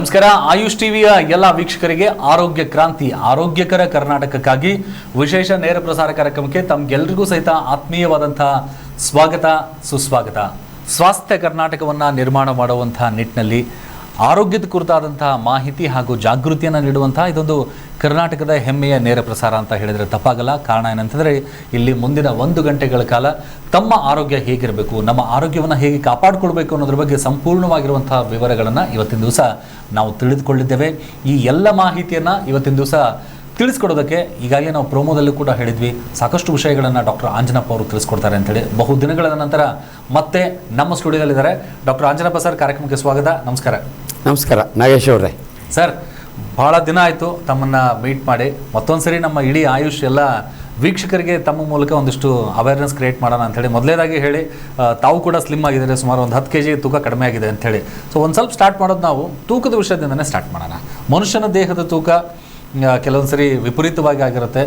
ನಮಸ್ಕಾರ. ಆಯುಷ್ ಟಿವಿಯ ಎಲ್ಲ ವೀಕ್ಷಕರಿಗೆ ಆರೋಗ್ಯ ಕ್ರಾಂತಿ, ಆರೋಗ್ಯಕರ ಕರ್ನಾಟಕಕ್ಕಾಗಿ ವಿಶೇಷ ನೇರ ಪ್ರಸಾರ ಕಾರ್ಯಕ್ರಮಕ್ಕೆ ತಮ್ಗೆಲ್ರಿಗೂ ಸಹಿತ ಆತ್ಮೀಯವಾದಂತಹ ಸ್ವಾಗತ, ಸುಸ್ವಾಗತ. ಸ್ವಾಸ್ಥ್ಯ ಕರ್ನಾಟಕವನ್ನು ನಿರ್ಮಾಣ ಮಾಡುವಂತಹ ನಿಟ್ಟಿನಲ್ಲಿ ಆರೋಗ್ಯದ ಕುರಿತಾದಂತಹ ಮಾಹಿತಿ ಹಾಗೂ ಜಾಗೃತಿಯನ್ನು ನೀಡುವಂತಹ ಇದೊಂದು ಕರ್ನಾಟಕದ ಹೆಮ್ಮೆಯ ನೇರ ಪ್ರಸಾರ ಅಂತ ಹೇಳಿದರೆ ತಪ್ಪಾಗಲ್ಲ. ಕಾರಣ ಏನಂತಂದರೆ, ಇಲ್ಲಿ ಮುಂದಿನ ಒಂದು ಗಂಟೆಗಳ ಕಾಲ ತಮ್ಮ ಆರೋಗ್ಯ ಹೇಗಿರಬೇಕು, ನಮ್ಮ ಆರೋಗ್ಯವನ್ನು ಹೇಗೆ ಕಾಪಾಡಿಕೊಳ್ಬೇಕು ಅನ್ನೋದ್ರ ಬಗ್ಗೆ ಸಂಪೂರ್ಣವಾಗಿರುವಂತಹ ವಿವರಗಳನ್ನು ಇವತ್ತಿನ ದಿವಸ ನಾವು ತಿಳಿದುಕೊಳ್ಳಿದ್ದೇವೆ. ಈ ಎಲ್ಲ ಮಾಹಿತಿಯನ್ನು ಇವತ್ತಿನ ದಿವಸ ತಿಳಿಸ್ಕೊಡೋದಕ್ಕೆ ಈಗಾಗಲೇ ನಾವು ಪ್ರೋಮೋದಲ್ಲೂ ಕೂಡ ಹೇಳಿದ್ವಿ. ಸಾಕಷ್ಟು ವಿಷಯಗಳನ್ನು ಡಾಕ್ಟರ್ ಆಂಜನಪ್ಪ ಅವರು ತಿಳಿಸ್ಕೊಡ್ತಾರೆ ಅಂತೇಳಿ ಬಹು ದಿನಗಳ ನಂತರ ಮತ್ತೆ ನಮ್ಮ ಸ್ಟುಡಿಯೋದಲ್ಲಿದ್ದಾರೆ. ಡಾಕ್ಟರ್ ಆಂಜನಪ್ಪ ಸರ್ ಕಾರ್ಯಕ್ರಮಕ್ಕೆ ಸ್ವಾಗತ. ನಮಸ್ಕಾರ. ನಮಸ್ಕಾರ. ನಾಗೇಶ್ ಅವರೇ. ಸರ್ ಭಾಳ ದಿನ ಆಯಿತು ತಮ್ಮನ್ನು ಮೀಟ್ ಮಾಡಿ. ಮತ್ತೊಂದು ಸರಿ ನಮ್ಮ ಇಡೀ ಆಯುಷ್ ಎಲ್ಲ ವೀಕ್ಷಕರಿಗೆ ತಮ್ಮ ಮೂಲಕ ಒಂದಿಷ್ಟು ಅವೇರ್ನೆಸ್ ಕ್ರಿಯೇಟ್ ಮಾಡೋಣ ಅಂಥೇಳಿ ಮೊದಲೇದಾಗಿ ಹೇಳಿ ತಾವು ಕೂಡ ಸ್ಲಿಮ್ ಆಗಿದ್ದಾರೆ. ಸುಮಾರು ಒಂದು ಹತ್ತು ಕೆ ಜಿ ತೂಕ ಕಡಿಮೆ ಆಗಿದೆ ಅಂಥೇಳಿ ಸೊ ಒಂದು ಸ್ವಲ್ಪ ಸ್ಟಾರ್ಟ್ ಮಾಡೋದು ನಾವು ತೂಕದ ವಿಷಯದಿಂದನೇ ಸ್ಟಾರ್ಟ್ ಮಾಡೋಣ. ಮನುಷ್ಯನ ದೇಹದ ತೂಕ ಕೆಲವೊಂದು ಸರಿ ವಿಪರೀತವಾಗಿ ಆಗಿರುತ್ತೆ.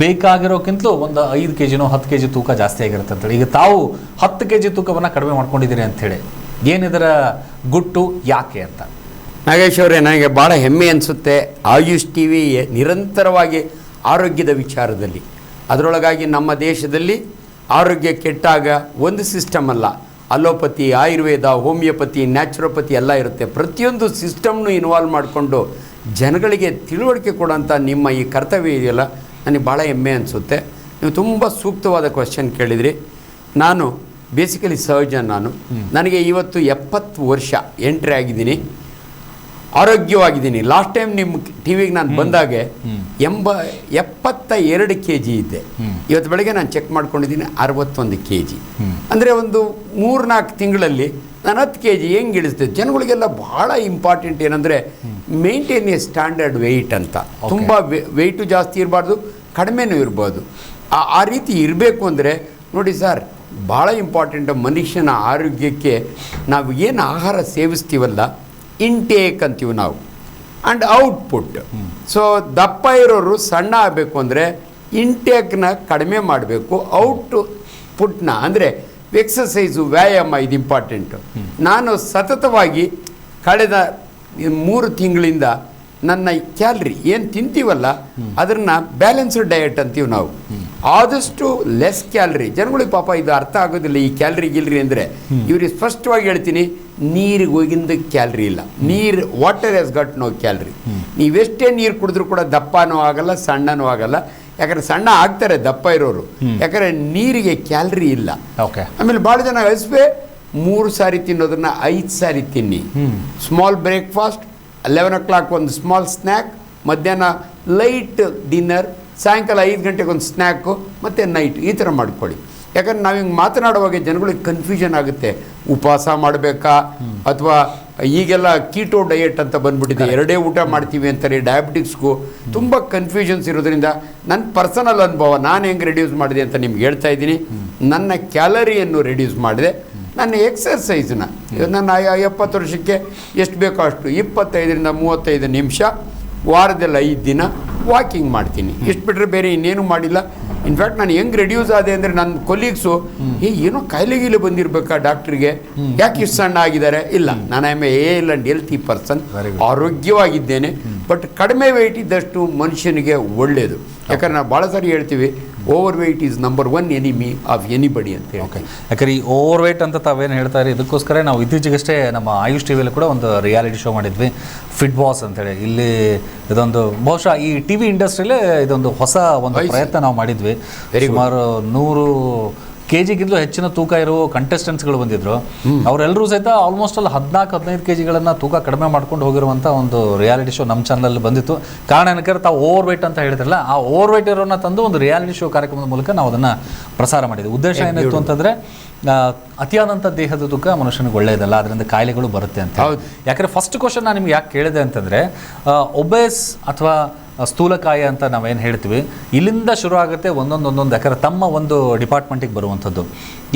ಬೇಕಾಗಿರೋಕ್ಕಿಂತಲೂ ಒಂದು ಐದು ಕೆ ಜಿನೋ ಹತ್ತು ಕೆ ಜಿ ತೂಕ ಜಾಸ್ತಿ ಆಗಿರುತ್ತೆ ಅಂತೇಳಿ. ಈಗ ತಾವು ಹತ್ತು ಕೆ ಜಿ ತೂಕವನ್ನು ಕಡಿಮೆ ಮಾಡ್ಕೊಂಡಿದ್ದೀರಿ ಅಂಥೇಳಿ, ಏನಿದರ ಗುಟ್ಟು ಯಾಕೆ ಅಂತ? ನಾಗೇಶ್ ಅವರೇ, ನನಗೆ ಭಾಳ ಹೆಮ್ಮೆ ಅನಿಸುತ್ತೆ ಆಯುಷ್ ಟಿ ವಿ ನಿರಂತರವಾಗಿ ಆರೋಗ್ಯದ ವಿಚಾರದಲ್ಲಿ. ಅದರೊಳಗಾಗಿ ನಮ್ಮ ದೇಶದಲ್ಲಿ ಆರೋಗ್ಯ ಕೆಟ್ಟಾಗ ಒಂದು ಸಿಸ್ಟಮ್ ಅಲ್ಲ. ಅಲೋಪತಿ, ಆಯುರ್ವೇದ, ಹೋಮಿಯೋಪತಿ, ನ್ಯಾಚುರೋಪತಿ ಎಲ್ಲ ಇರುತ್ತೆ. ಪ್ರತಿಯೊಂದು ಸಿಸ್ಟಮ್ನು ಇನ್ವಾಲ್ವ್ ಮಾಡಿಕೊಂಡು ಜನಗಳಿಗೆ ತಿಳುವಳಿಕೆ ಕೊಡೋಂಥ ನಿಮ್ಮ ಈ ಕರ್ತವ್ಯ ಇದೆಯಲ್ಲ? ನನಗೆ ಭಾಳ ಹೆಮ್ಮೆ ಅನಿಸುತ್ತೆ. ನೀವು ತುಂಬ ಸೂಕ್ತವಾದ ಕ್ವಶನ್ ಕೇಳಿದ್ರಿ. ನಾನು ಬೇಸಿಕಲಿ ಸರ್ಜನ್ ನಾನು. ನನಗೆ ಇವತ್ತು ಎಪ್ಪತ್ತು ವರ್ಷ ಎಂಟ್ರಿ ಆಗಿದ್ದೀನಿ. ಆರೋಗ್ಯವಾಗಿದ್ದೀನಿ. ಲಾಸ್ಟ್ ಟೈಮ್ ನಿಮ್ಮ ಟಿ ವಿಗೆ ನಾನು ಬಂದಾಗೆ ಎಂಬ ಎಪ್ಪತ್ತ ಎರಡು ಕೆ ಜಿ ಇದ್ದೆ ಇವತ್ತು ಬೆಳಗ್ಗೆ ನಾನು ಚೆಕ್ ಮಾಡ್ಕೊಂಡಿದ್ದೀನಿ ಅರವತ್ತೊಂದು ಕೆ ಜಿ ಅಂದರೆ ಒಂದು ಮೂರ್ನಾಲ್ಕು ತಿಂಗಳಲ್ಲಿ ನಾನು ಹತ್ತು ಕೆ ಜಿ ಹೆಂಗೆ ಇಳಿಸ್ತೆ ಜನಗಳಿಗೆಲ್ಲ ಭಾಳ ಇಂಪಾರ್ಟೆಂಟ್ ಏನಂದರೆ ಮೇಂಟೈನ್ ಎ ಸ್ಟ್ಯಾಂಡರ್ಡ್ ವೆಯ್ಟ್ ಅಂತ. ತುಂಬ ವೆಯ್ಟು ಜಾಸ್ತಿ ಇರಬಾರ್ದು ಕಡಿಮೆನೂ ಇರ್ಬೋದು ಆ ಆ ರೀತಿ ಇರಬೇಕು ಅಂದರೆ ನೋಡಿ ಸರ್ ಭಾಳ ಇಂಪಾರ್ಟೆಂಟ್ ಮನುಷ್ಯನ ಆರೋಗ್ಯಕ್ಕೆ ನಾವು ಏನು ಆಹಾರ ಸೇವಿಸ್ತೀವಲ್ಲ ಇಂಟೇಕ್ ಅಂತೀವಿ ನಾವು. ಆ್ಯಂಡ್ ಔಟ್ಪುಟ್ ಸೊ ದಪ್ಪ ಇರೋರು ಸಣ್ಣ ಆಗಬೇಕು ಅಂದರೆ ಇಂಟೇಕ್ನ ಕಡಿಮೆ ಮಾಡಬೇಕು ಔಟ್ ಪುಟ್ನ ಅಂದರೆ ಎಕ್ಸಸೈಸು ವ್ಯಾಯಾಮ ಇದು ಇಂಪಾರ್ಟೆಂಟು ನಾನು ಸತತವಾಗಿ ಕಳೆದ ಮೂರು ತಿಂಗಳಿಂದ ನನ್ನ ಕ್ಯಾಲ್ರಿ ಏನು ತಿಂತೀವಲ್ಲ, ಅದನ್ನ ಬ್ಯಾಲೆನ್ಸ್ಡ್ ಡಯಟ್ ಅಂತೀವಿ ನಾವು. ಆದಷ್ಟು ಲೆಸ್ ಕ್ಯಾಲ್ರಿ ಜನಗಳಿಗೆ ಪಾಪ ಇದು ಅರ್ಥ ಆಗೋದಿಲ್ಲ, ಈ ಕ್ಯಾಲ್ರಿ ಗಿಲ್ರಿ ಅಂದರೆ. ಇವ್ರಿಗೆ ಸ್ಪಷ್ಟವಾಗಿ ಹೇಳ್ತೀನಿ, ನೀರಿಗೆ ಹೋಗಿಂದ ಕ್ಯಾಲ್ರಿ ಇಲ್ಲ. ನೀರು water has got no calorie ನೀವೆಷ್ಟೇ ನೀರು ಕುಡಿದ್ರೂ ಕೂಡ ದಪ್ಪನೂ ಆಗಲ್ಲ, ಸಣ್ಣನೂ ಆಗಲ್ಲ. ಯಾಕಂದ್ರೆ ಸಣ್ಣ ಆಗ್ತಾರೆ ದಪ್ಪ ಇರೋರು. ಯಾಕಂದ್ರೆ ನೀರಿಗೆ ಕ್ಯಾಲ್ರಿ ಇಲ್ಲ. ಓಕೆ. ಆಮೇಲೆ ಭಾಳ ಜನ ಹಸಿವೆ ಮೂರು ಸಾರಿ ತಿನ್ನೋದನ್ನ ಐದು ಸಾರಿ ತಿನ್ನಿ. Small breakfast eleven o'clock ಒಂದು ಸ್ಮಾಲ್ ಸ್ನ್ಯಾಕ್ ಮಧ್ಯಾಹ್ನ ಲೈಟ್ ಡಿನ್ನರ್ ಸಾಯಂಕಾಲ ಐದು ಗಂಟೆಗೆ ಒಂದು ಸ್ನ್ಯಾಕು ಮತ್ತು ನೈಟ್ ಈ ಥರ ಮಾಡ್ಕೊಳ್ಳಿ. ಯಾಕಂದ್ರೆ ನಾವು ಹಿಂಗೆ ಮಾತನಾಡುವಾಗ ಜನಗಳಿಗೆ ಕನ್ಫ್ಯೂಷನ್ ಆಗುತ್ತೆ. ಉಪವಾಸ ಮಾಡಬೇಕಾ? ಅಥವಾ ಈಗೆಲ್ಲ ಕೀಟೋ ಡಯೆಟ್ ಅಂತ ಬಂದ್ಬಿಟ್ಟಿದೆ. ಎರಡೇ ಊಟ ಮಾಡ್ತೀವಿ ಅಂತಾರೆ ಡಯಾಬಿಟಿಕ್ಸ್ಗೂ ತುಂಬ ಕನ್ಫ್ಯೂಷನ್ಸ್ ಇರೋದ್ರಿಂದ ನನ್ನ ಪರ್ಸನಲ್ ಅನುಭವ ನಾನು ಹೆಂಗೆ ರೆಡ್ಯೂಸ್ ಮಾಡಿದೆ ಅಂತ ನಿಮ್ಗೆ ಹೇಳ್ತಾ ಇದ್ದೀನಿ. ನನ್ನ ಕ್ಯಾಲರಿಯನ್ನು ರೆಡ್ಯೂಸ್ ಮಾಡಿದೆ. ನನ್ನ ಎಕ್ಸರ್ಸೈಸ್ನ ನನ್ನ ಎಪ್ಪತ್ತು ವರ್ಷಕ್ಕೆ ಎಷ್ಟು ಬೇಕೋ ಅಷ್ಟು ಇಪ್ಪತ್ತೈದರಿಂದ ಮೂವತ್ತೈದು ನಿಮಿಷ ವಾರದಲ್ಲಿ ಐದು ದಿನ ವಾಕಿಂಗ್ ಮಾಡ್ತೀನಿ. ಇಷ್ಟು ಬಿಟ್ಟರೆ ಬೇರೆ ಇನ್ನೇನು ಮಾಡಿಲ್ಲ. ಇನ್ಫ್ಯಾಕ್ಟ್ ನಾನು ಹೆಂಗ್ ರೆಡ್ಯೂಸ್ ಆದೆ ಅಂದ್ರೆ ನನ್ನ ಕೊಲೀಗ್ಸು ಏ ಏನೋ ಕಾಯಿಲೆ ಗೀಲೆ ಬಂದಿರ್ಬೇಕಾ ಡಾಕ್ಟ್ರಿಗೆ? ಯಾಕೆ ಇಷ್ಟು ಸಣ್ಣ ಆಗಿದ್ದಾರೆ? ಇಲ್ಲ. ನಾನು I am hale and healthy person ಆರೋಗ್ಯವಾಗಿದ್ದೇನೆ. But ಕಡಿಮೆ ವೆಯ್ಟ್ ಇದ್ದಷ್ಟು ಮನುಷ್ಯನಿಗೆ ಒಳ್ಳೆಯದು ಯಾಕಂದ್ರೆ ನಾವು ಭಾಳ ಸಾರಿ ಹೇಳ್ತೀವಿ over weight is number one enemy of anybody ಅಂತ ಓಕೆ ಯಾಕಂದ್ರೆ ಈ ಓವರ್ ವೆಯ್ಟ್ ಅಂತ ತಾವೇನು ಹೇಳ್ತಾ ಇರಿ ಇದಕ್ಕೋಸ್ಕರ ನಾವು ಇತ್ತೀಚೆಗಷ್ಟೇ ನಮ್ಮ ಆಯುಷ್ ಟಿವಿಯಲ್ಲಿ ಕೂಡ ಒಂದು ರಿಯಾಲಿಟಿ ಶೋ ಮಾಡಿದ್ವಿ ಫಿಟ್ ಬಾಸ್ ಅಂತೇಳಿ ಇಲ್ಲಿ ಇದೊಂದು ಬಹುಶಃ ಈ ಟಿವಿ ಇಂಡಸ್ಟ್ರಿಲೇ ಇದೊಂದು ಹೊಸ ಒಂದು. ಪ್ರಯತ್ನ ನಾವು ಮಾಡಿದ್ವಿ. ಸುಮಾರು ನೂರು ಕೆ ಜಿಗಿಂತಲೂ ಹೆಚ್ಚಿನ ತೂಕ ಇರೋ ಕಂಟೆಸ್ಟೆಂಟ್ಸ್ಗಳು ಬಂದಿದ್ರು. ಅವರೆಲ್ಲರೂ ಸಹಿತ ಆಲ್ಮೋಸ್ಟ್ ಅಲ್ಲಿ ಹದಿನಾಲ್ಕು ಹದಿನೈದು ಕೆ ಜಿಗಳನ್ನು ತೂಕ ಕಡಿಮೆ ಮಾಡ್ಕೊಂಡು ಹೋಗಿರುವಂಥ ಒಂದು ರಿಯಾಲಿಟಿ ಶೋ ನಮ್ಮ ಚಾನಲಲ್ಲಿ ಬಂದಿತ್ತು. ಕಾರಣ ಏನಕ್ಕೆ ತಾವು ಓವರ್ ವೈಟ್ ಅಂತ ಹೇಳಿದ್ರಲ್ಲ ಆ ಓವರ್ ವೈಟ್ ಇರೋನ ತಂದು ಒಂದು ರಿಯಾಲಿಟಿ ಶೋ ಕಾರ್ಯಕ್ರಮದ ಮೂಲಕ ನಾವು ಅದನ್ನು ಪ್ರಸಾರ ಮಾಡಿದ್ವಿ. ಉದ್ದೇಶ ಏನಿತ್ತು ಅಂತಂದರೆ ಅತಿಯಾದಂಥ ದೇಹದ ತೂಕ ಮನುಷ್ಯನಿಗೆ ಒಳ್ಳೆಯದಲ್ಲ ಅದರಿಂದ ಕಾಯಿಲೆಗಳು ಬರುತ್ತೆ ಅಂತ ಯಾಕಂದ್ರೆ ಯಾಕಂದರೆ ಫಸ್ಟ್ ಕ್ವಶನ್ ನಾನು ನಿಮ್ಗೆ ಯಾಕೆ ಕೇಳಿದೆ ಅಂತಂದರೆ ಒಬೇಸ್ ಅಥವಾ ಸ್ಥೂಲಕಾಯ ಅಂತ ನಾವೇನು ಹೇಳ್ತೀವಿ, ಇಲ್ಲಿಂದ ಶುರು ಆಗುತ್ತೆ ಒಂದೊಂದು ಒಂದೊಂದು ಯಾಕಂದರೆ ತಮ್ಮ ಒಂದು ಡಿಪಾರ್ಟ್ಮೆಂಟಿಗೆ ಬರುವಂಥದ್ದು.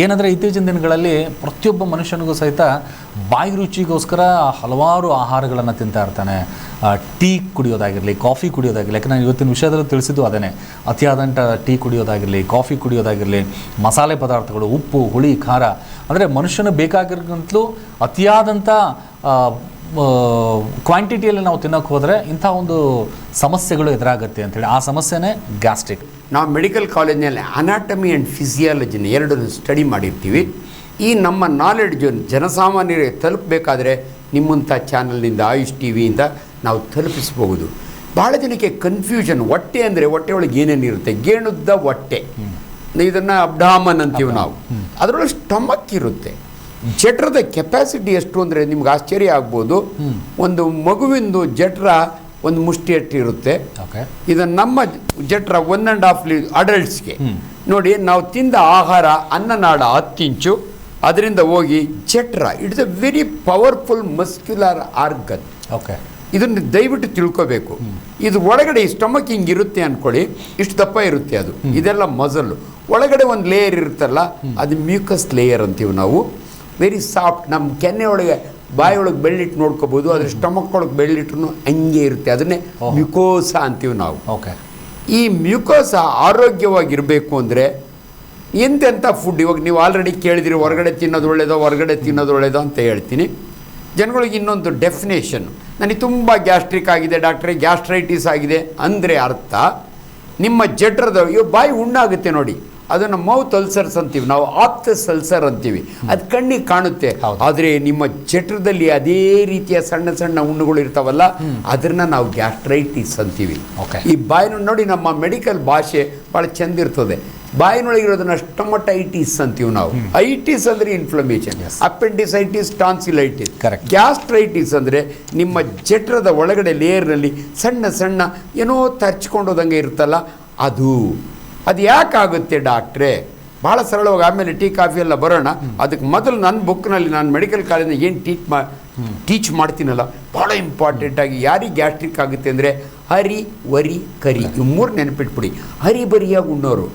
ಏನಂದರೆ ಇತ್ತೀಚಿನ ದಿನಗಳಲ್ಲಿ ಪ್ರತಿಯೊಬ್ಬ ಮನುಷ್ಯನಿಗೂ ಸಹಿತ ಬಾಯಿ ರುಚಿಗೋಸ್ಕರ ಹಲವಾರು ಆಹಾರಗಳನ್ನು ತಿಂತಾ ಇರ್ತಾನೆ. ಟೀ ಕುಡಿಯೋದಾಗಿರಲಿ, ಕಾಫಿ ಕುಡಿಯೋದಾಗಿರಲಿ, ಯಾಕಂದ್ರೆ ನಾನು ಇವತ್ತಿನ ವಿಷಯದಲ್ಲಿ ತಿಳಿಸಿದ್ದು ಅದೇ ಅತಿಯಾದಂಥ ಟೀ ಕುಡಿಯೋದಾಗಿರಲಿ, ಕಾಫಿ ಕುಡಿಯೋದಾಗಿರಲಿ, ಮಸಾಲೆ ಪದಾರ್ಥಗಳು, ಉಪ್ಪು, ಹುಳಿ, ಖಾರ. ಅಂದರೆ ಮನುಷ್ಯನ ಬೇಕಾಗಿರೋಂತಲೂ ಅತಿಯಾದಂಥ ಕ್ವಾಂಟಿಟಿಯಲ್ಲಿ ನಾವು ತಿನ್ನೋಕೆ ಹೋದರೆ ಇಂಥ ಒಂದು ಸಮಸ್ಯೆಗಳು ಎದುರಾಗುತ್ತೆ ಅಂತೇಳಿ. ಆ ಸಮಸ್ಯೆನೇ ಗ್ಯಾಸ್ಟ್ರಿಕ್ ನಾವು ಮೆಡಿಕಲ್ ಕಾಲೇಜ್ನಲ್ಲಿ ಅನಾಟಮಿ ಆ್ಯಂಡ್ ಫಿಸಿಯಾಲಜಿನ ಎರಡನ್ನು ಸ್ಟಡಿ ಮಾಡಿರ್ತೀವಿ. ಈ ನಮ್ಮ ನಾಲೆಡ್ಜು ಜನಸಾಮಾನ್ಯರಿಗೆ ತಲುಪಬೇಕಾದ್ರೆ ನಿಮ್ಮಂಥ ಚಾನಲ್ನಿಂದ ಆಯುಷ್ ಟಿ ವಿಯಿಂದ ನಾವು ತಲುಪಿಸಬಹುದು. ಭಾಳ ಜನಕ್ಕೆ ಕನ್ಫ್ಯೂಷನ್ ಹೊಟ್ಟೆ ಅಂದರೆ ಹೊಟ್ಟೆ ಒಳಗೆ ಏನೇನಿರುತ್ತೆ ಗೇಣುದ್ದ ಹೊಟ್ಟೆ. ಇದನ್ನು ಅಬ್ಡಾಮನ್ ಅಂತೀವಿ ನಾವು. ಅದರೊಳಗೆ ಸ್ಟಮಕ್ ಇರುತ್ತೆ. ಜಠರದ ಕೆಪಾಸಿಟಿ ಎಷ್ಟು ಅಂದರೆ ನಿಮ್ಗೆ ಆಶ್ಚರ್ಯ ಆಗ್ಬೋದು. ಒಂದು ಮಗುವಿಂದು ಜಠರ ಒಂದು ಮುಷ್ಟಿಯಷ್ಟು ಇರುತ್ತೆ ಓಕೆ ಇದು ನಮ್ಮ ಜಠರ ಒನ್ ಆ್ಯಂಡ್ ಹಾಫ್ ಲೀ ಅಡಲ್ಟ್ಸ್ಗೆ ನೋಡಿ ನಾವು ತಿಂದ ಆಹಾರ ಅನ್ನನಾಡ ಹತ್ತು ಇಂಚು ಅದರಿಂದ ಹೋಗಿ ಜಠರ it's a very powerful muscular organ okay ಇದನ್ನು ದಯವಿಟ್ಟು ತಿಳ್ಕೋಬೇಕು. ಇದು ಒಳಗಡೆ ಈ ಸ್ಟಮಕ್ ಹಿಂಗೆ ಇರುತ್ತೆ ಅಂದ್ಕೊಳ್ಳಿ ಇಷ್ಟು ದಪ್ಪ ಇರುತ್ತೆ ಅದು. ಇದೆಲ್ಲ ಮಜಲ್ಲು ಒಳಗಡೆ ಒಂದು ಲೇಯರ್ ಇರುತ್ತಲ್ಲ ಅದು ಮ್ಯೂಕಸ್ ಲೇಯರ್ ಅಂತೀವಿ ನಾವು. ವೆರಿ ಸಾಫ್ಟ್ ನಮ್ಮ ಕೆನ್ನೆಯೊಳಗೆ ಬಾಯಿಯೊಳಗೆ ಬಾಯಿ ಒಳಗೆ ಬೆಳ್ಳಿಟ್ಟು ನೋಡ್ಕೋಬೋದು ಅದ್ರ ಸ್ಟಮಕ್ ಒಳಗೆ ಬೆಳ್ಳಿಟ್ರು ಹಂಗೆ ಇರುತ್ತೆ. ಅದನ್ನೇ. ಮ್ಯುಕೋಸ ಅಂತೀವಿ ನಾವು. ಓಕೆ. ಈ ಮ್ಯೂಕೋಸ ಆರೋಗ್ಯವಾಗಿರಬೇಕು ಅಂದರೆ ಎಂತೆಂಥ ಫುಡ್ ಇವಾಗ ನೀವು ಆಲ್ರೆಡಿ ಕೇಳಿದಿರಿ ಹೊರಗಡೆ ತಿನ್ನೋದು ಒಳ್ಳೇದೋ ಹೊರಗಡೆ ತಿನ್ನೋದು ಒಳ್ಳೇದೋ ಅಂತ ಹೇಳ್ತೀನಿ. ಜನಗಳಿಗೆ ಇನ್ನೊಂದು ಡೆಫಿನೇಷನ್ ನನಗೆ ತುಂಬ ಗ್ಯಾಸ್ಟ್ರಿಕ್ ಆಗಿದೆ ಡಾಕ್ಟ್ರೇ ಗ್ಯಾಸ್ಟ್ರೈಟಿಸ್ ಆಗಿದೆ ಅಂದರೆ ಅರ್ಥ. ನಿಮ್ಮ ಜಠರದ ಇವು ಬಾಯಿ ಉಣ್ಣಾಗುತ್ತೆ ನೋಡಿ. ಅದನ್ನು ಮೌತ್ ಅಲ್ಸರ್ಸ್ ಅಂತೀವಿ. ನಾವು ಆಪ್ತ ಸಲ್ಸರ್ ಅಂತೀವಿ. ಅದು ಕಣ್ಣಿಗೆ ಕಾಣುತ್ತೆ. ಆದರೆ ನಿಮ್ಮ ಜಠರದಲ್ಲಿ ಅದೇ ರೀತಿಯ ಸಣ್ಣ ಸಣ್ಣ ಹುಣ್ಣುಗಳು ಇರ್ತಾವಲ್ಲ ಅದನ್ನ ನಾವು ಗ್ಯಾಸ್ಟ್ರೈಟಿಸ್ ಅಂತೀವಿ. ಈ ಬಾಯಿನ ನೋಡಿ ನಮ್ಮ ಮೆಡಿಕಲ್ ಭಾಷೆ ಭಾಳ ಚೆಂದ ಇರ್ತದೆ. ಬಾಯಿನೊಳಗಿರೋದನ್ನ ಸ್ಟಮಟೈಟಿಸ್ ಅಂತೀವಿ ನಾವು. ಐಟಿಸ್ ಅಂದ್ರೆ inflammation. Appendicitis tonsillitis correct gastritis ಅಂದರೆ ನಿಮ್ಮ ಜಠರದ ಒಳಗಡೆ ಲೇಯರ್ನಲ್ಲಿ ಸಣ್ಣ ಸಣ್ಣ ಏನೋ ತರ್ಚ್ಕೊಂಡೋದಂಗೆ ಇರುತ್ತಲ್ಲ ಅದು. ಅದು ಯಾಕಾಗುತ್ತೆ ಡಾಕ್ಟ್ರೇ? ಭಾಳ ಸರಳವಾಗಿ ಆಮೇಲೆ ಟೀ, ಕಾಫಿ ಎಲ್ಲ ಬರೋಣ. ಅದಕ್ಕೆ ಮೊದಲು ನನ್ನ ಬುಕ್ನಲ್ಲಿ ನಾನು ಮೆಡಿಕಲ್ ಕಾಲೇಜಿನ ಏನು ಟೀಚ್ ಮಾ, ಟೀಚ್ ಮಾಡ್ತೀನಲ್ಲ ಭಾಳ ಇಂಪಾರ್ಟೆಂಟಾಗಿ ಯಾರಿಗೆ ಗ್ಯಾಸ್ಟ್ರಿಕ್ ಆಗುತ್ತೆ ಅಂದರೆ ಹರಿ, ವರಿ, ಕರಿ. ಇವು ಮೂರು ನೆನಪಿಟ್ಬಿಡಿ. ಹರಿ ಬರಿಯಾಗಿ ಉಣ್ಣೋರು.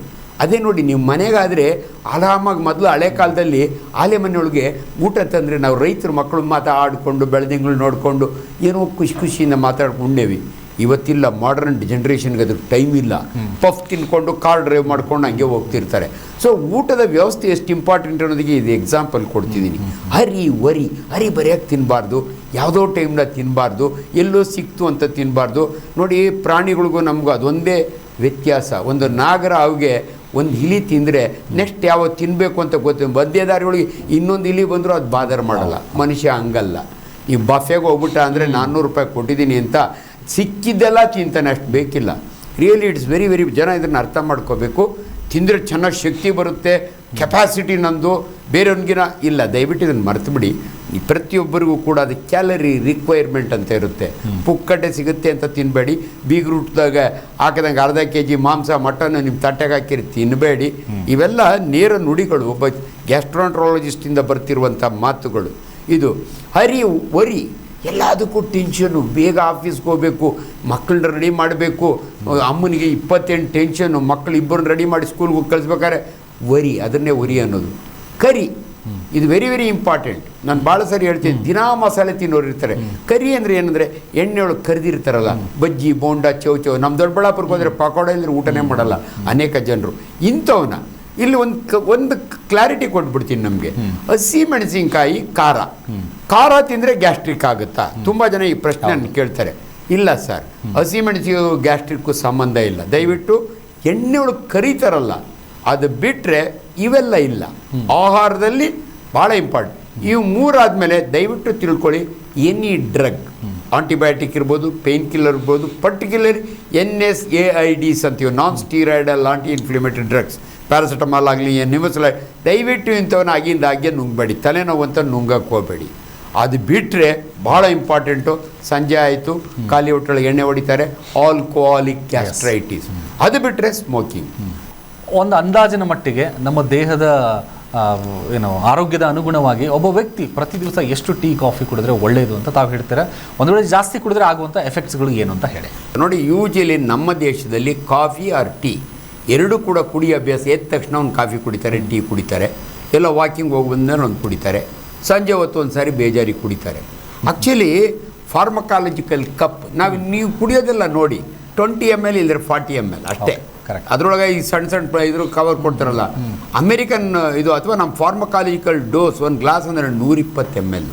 ಅದೇ ನೋಡಿ, ನೀವು ಮನೆಗಾದರೆ ಆರಾಮಾಗಿ ಮೊದಲು ಹಳೆ ಕಾಲದಲ್ಲಿ ಆಲೆ ಮನೆಯೊಳಗೆ ಊಟ ತಂದರೆ ನಾವು ರೈತರ ಮಕ್ಕಳು ಮಾತಾಡಿಕೊಂಡು ಬೆಳೆದಿಂಗಳು ನೋಡಿಕೊಂಡು ಏನೋ ಖುಷಿ ಖುಷಿಯಿಂದ ಮಾತಾಡ್ಕೊಂಡೇವಿ ಇವತ್ತಿಲ್ಲ ಮಾಡರ್ನ್ ಜನ್ರೇಷನ್ಗೆ ಅದಕ್ಕೆ ಟೈಮ್ ಇಲ್ಲ. ಪಫ್ ತಿನ್ಕೊಂಡು ಕಾರ್ ಡ್ರೈವ್ ಮಾಡ್ಕೊಂಡು ಹಂಗೆ ಹೋಗ್ತಿರ್ತಾರೆ. ಸೊ ಊಟದ ವ್ಯವಸ್ಥೆ ಎಷ್ಟು ಇಂಪಾರ್ಟೆಂಟ್ ಅನ್ನೋದಕ್ಕೆ ಇದು ಎಕ್ಸಾಂಪಲ್ ಕೊಡ್ತಿದ್ದೀನಿ. ಹರಿ ವರಿ ಹರಿ ಬರೆಯಾಗಿ ತಿನ್ನಬಾರ್ದು ಯಾವುದೋ ಟೈಮ್ನ ತಿನ್ನಬಾರ್ದು ಎಲ್ಲೋ ಸಿಕ್ತು ಅಂತ ತಿನ್ನಬಾರ್ದು ನೋಡಿ ಪ್ರಾಣಿಗಳಿಗೂ ನಮಗೂ ಅದೊಂದೇ ವ್ಯತ್ಯಾಸ. ಒಂದು ನಾಗರ ಅವ್ಗೆ ಒಂದು ಇಲಿ ತಿಂದರೆ ನೆಕ್ಸ್ಟ್ ಯಾವ ತಿನ್ನಬೇಕು ಅಂತ ಗೊತ್ತಿಲ್ಲ ಮಧ್ಯದಾರಿಗಳಿಗೆ ಇನ್ನೊಂದು ಇಲಿ ಬಂದರೂ ಅದು ಬಾದರ್ ಮಾಡಲ್ಲ. ಮನುಷ್ಯ ಹಂಗಲ್ಲ. ಈ ಬಫೆಗೆ ಹೋಗ್ಬಿಟ್ಟ ಅಂದರೆ ನಾನ್ನೂರು ರೂಪಾಯಿ ಕೊಟ್ಟಿದ್ದೀನಿ ಅಂತ ಸಿಕ್ಕಿದ್ದೆಲ್ಲ ಚಿಂತನೆ ಅಷ್ಟು ಬೇಕಿಲ್ಲ. ರಿಯಲಿ ಇಟ್ಸ್ ವೆರಿ ವೆರಿ ಜನ ಇದನ್ನು ಅರ್ಥ ಮಾಡ್ಕೋಬೇಕು. ತಿಂದರೆ ಚೆನ್ನಾಗಿ ಶಕ್ತಿ ಬರುತ್ತೆ ಕೆಪಾಸಿಟಿ ನಂದು ಬೇರೆಯವ್ರಿಗಿನ ಇಲ್ಲ. ದಯವಿಟ್ಟು ಇದನ್ನು ಮರೆತುಬಿಡಿ. ಪ್ರತಿಯೊಬ್ಬರಿಗೂ ಕೂಡ ಅದು ಕ್ಯಾಲರಿ ರಿಕ್ವೈರ್ಮೆಂಟ್ ಅಂತ ಇರುತ್ತೆ. ಪುಕ್ಕಟ್ಟೆ ಸಿಗುತ್ತೆ ಅಂತ ತಿನ್ನಬೇಡಿ ಬೀಗ್ರೂಟ್ದಾಗ ಹಾಕಿದಂಗೆ ಅರ್ಧ ಕೆ ಜಿ ಮಾಂಸ, ಮಟನ್ ನಿಮ್ಮ ತಟ್ಟೆಗೆ ಹಾಕಿರಿ ತಿನ್ನಬೇಡಿ ಇವೆಲ್ಲ ನೇರ ನುಡಿಗಳು. ಒಬ್ಬ ಗ್ಯಾಸ್ಟ್ರಾಂಟ್ರಾಲಜಿಸ್ಟಿಂದ ಬರ್ತಿರುವಂಥ ಮಾತುಗಳು. ಇದು ಹರಿ ವರಿ ಎಲ್ಲದಕ್ಕೂ ಟೆನ್ಷನು ಬೇಗ ಆಫೀಸ್ಗೆ ಹೋಗಬೇಕು ಮಕ್ಕಳನ್ನ ರೆಡಿ ಮಾಡಬೇಕು. ಅಮ್ಮನಿಗೆ ಇಪ್ಪತ್ತೆಂಟು ಟೆನ್ಷನ್ನು ಮಕ್ಕಳು ಇಬ್ಬರನ್ನ ರೆಡಿ ಮಾಡಿ ಸ್ಕೂಲ್ಗೆ ಹೋಗಿ ಕಳಿಸ್ಬೇಕಾದ್ರೆ ವರಿ ಅದನ್ನೇ ವರಿ ಅನ್ನೋದು. ಕರಿ ಇದು ವೆರಿ ವೆರಿ ಇಂಪಾರ್ಟೆಂಟ್ ನಾನು ಭಾಳ ಸರಿ ಹೇಳ್ತೀನಿ ದಿನಾ ಮಸಾಲೆ ತಿನ್ನೋರು ಇರ್ತಾರೆ. ಕರಿ ಅಂದರೆ ಏನಂದರೆ ಎಣ್ಣೆ ಒಳಗೆ ಕರಿದಿರ್ತಾರಲ್ಲ ಬಜ್ಜಿ ಬೋಂಡ ಚೌ ಚೌ. ನಮ್ಮ ದೊಡ್ಡಬಳ್ಳಾಪುರಕ್ಕೆ ಹೋದರೆ ಪಕೋಡ ಇಲ್ಲದ್ರೆ ಊಟನೇ ಮಾಡಲ್ಲ. ಅನೇಕ ಜನರು. ಇಂಥವನ್ನ ಇಲ್ಲಿ ಒಂದು ಒಂದು ಕ್ಲಾರಿಟಿ ಕೊಟ್ಬಿಡ್ತೀನಿ ನಮಗೆ. ಹಸಿ ಮೆಣಸಿನ್ಕಾಯಿ ಖಾರ. ಖಾರ ತಿಂದರೆ ಗ್ಯಾಸ್ಟ್ರಿಕ್ ಆಗುತ್ತಾ? ತುಂಬ ಜನ ಈ ಪ್ರಶ್ನೆ ಕೇಳ್ತಾರೆ. ಇಲ್ಲ ಸರ್. ಹಸಿ ಮೆಣಸಿಗೂ ಗ್ಯಾಸ್ಟ್ರಿಕ್ಕು ಸಂಬಂಧ ಇಲ್ಲ. ದಯವಿಟ್ಟು ಎಣ್ಣೆ ಒಳಗೆ ಕರೀತಾರಲ್ಲ ಅದು ಬಿಟ್ಟರೆ ಇವೆಲ್ಲ ಇಲ್ಲ. ಆಹಾರದಲ್ಲಿ ಭಾಳ ಇಂಪಾರ್ಟೆಂಟ್ ಇವು ಮೂರಾದ್ಮೇಲೆ ದಯವಿಟ್ಟು ತಿಳ್ಕೊಳ್ಳಿ ಎನಿ ಡ್ರಗ್ ಆಂಟಿಬಯೋಟಿಕ್ ಇರ್ಬೋದು ಪೇನ್ ಕಿಲ್ಲರ್ ಇರ್ಬೋದು particular N S A I Ds ಅಂತೀವಿ non steroidal anti inflammatory drugs. Paracetamol ಆಗಲಿ ಏನು ನಿಮಿಸಲ ದಯವಿಟ್ಟು ಇಂಥವನ್ನ ಆಗಿಂದ ಹಾಗೆ ನುಂಗಬೇಡಿ. ತಲೆನೋವು ಅಂತ ನುಂಗಕ್ಕೆ ಹೋಗಬೇಡಿ. ಅದು ಬಿಟ್ಟರೆ ಭಾಳ ಇಂಪಾರ್ಟೆಂಟು ಸಂಜೆ ಆಯಿತು ಖಾಲಿ ಹೊಟ್ಟೆಗೆ ಎಣ್ಣೆ ಹೊಡಿತಾರೆ ಆಲ್ಕೋಹಾಲಿಕ್ ಕ್ಯಾಸ್ಟ್ರೈಟಿಸ್ ಅದು ಬಿಟ್ಟರೆ ಸ್ಮೋಕಿಂಗ್ ಒಂದು ಅಂದಾಜಿನ ಮಟ್ಟಿಗೆ ನಮ್ಮ ದೇಹದ ಏನು ಆರೋಗ್ಯದ ಅನುಗುಣವಾಗಿ ಒಬ್ಬ ವ್ಯಕ್ತಿ ಪ್ರತಿ ದಿವಸ ಎಷ್ಟು ಟೀ ಕಾಫಿ ಕುಡಿದ್ರೆ ಒಳ್ಳೆಯದು ಅಂತ ತಾವು ಹೇಳ್ತೀರಾ? ಒಂದು ವೇಳೆ ಜಾಸ್ತಿ ಕುಡಿದ್ರೆ ಆಗುವಂಥ ಎಫೆಕ್ಟ್ಸ್ಗಳು ಏನು ಅಂತ ಹೇಳಿ. ನೋಡಿ ಯೂಶಲಿ ನಮ್ಮ ದೇಶದಲ್ಲಿ ಕಾಫಿ ಆರ್ ಟೀ ಎರಡೂ ಕೂಡ ಕುಡಿ ಅಭ್ಯಾಸ, ಎದ್ದ ತಕ್ಷಣ ಒಂದು ಕಾಫಿ ಕುಡಿತಾರೆ, ಟೀ ಕುಡಿತಾರೆ, ಎಲ್ಲ ವಾಕಿಂಗ್ ಹೋಗಿ ಬಂದ್ಮೇಲೆ ಒಂದು ಕುಡಿತಾರೆ ಸಂಜೆ ಹೊತ್ತು ಒಂದು ಸಾರಿ ಬೇಜಾರಿ ಕುಡಿತಾರೆ ಆ್ಯಕ್ಚುಲಿ ಫಾರ್ಮಕಾಲಜಿಕಲ್ ಕಪ್ ನಾವು ನೀವು ಕುಡಿಯೋದೆಲ್ಲ ನೋಡಿ ಟ್ವೆಂಟಿ ಎಂ ಎಲ್ ಇಲ್ಲದ್ರೆ ಫಾರ್ಟಿ ಎಂ ಎಲ್ ಅಷ್ಟೇ. ಅದರೊಳಗೆ ಈ ಸಣ್ಣ ಸಣ್ಣ ಇದ್ರ ಕವರ್ ಕೊಡ್ತಾರಲ್ಲ. ಅಮೆರಿಕನ್ ಇದು ಅಥವಾ ನಮ್ಮ ಫಾರ್ಮಕಾಲಜಿಕಲ್ ಡೋಸ್ ಒಂದು ಗ್ಲಾಸ್ ಅಂದರೆ ನೂರಿಪ್ಪತ್ತು ಎಂ ಎಲ್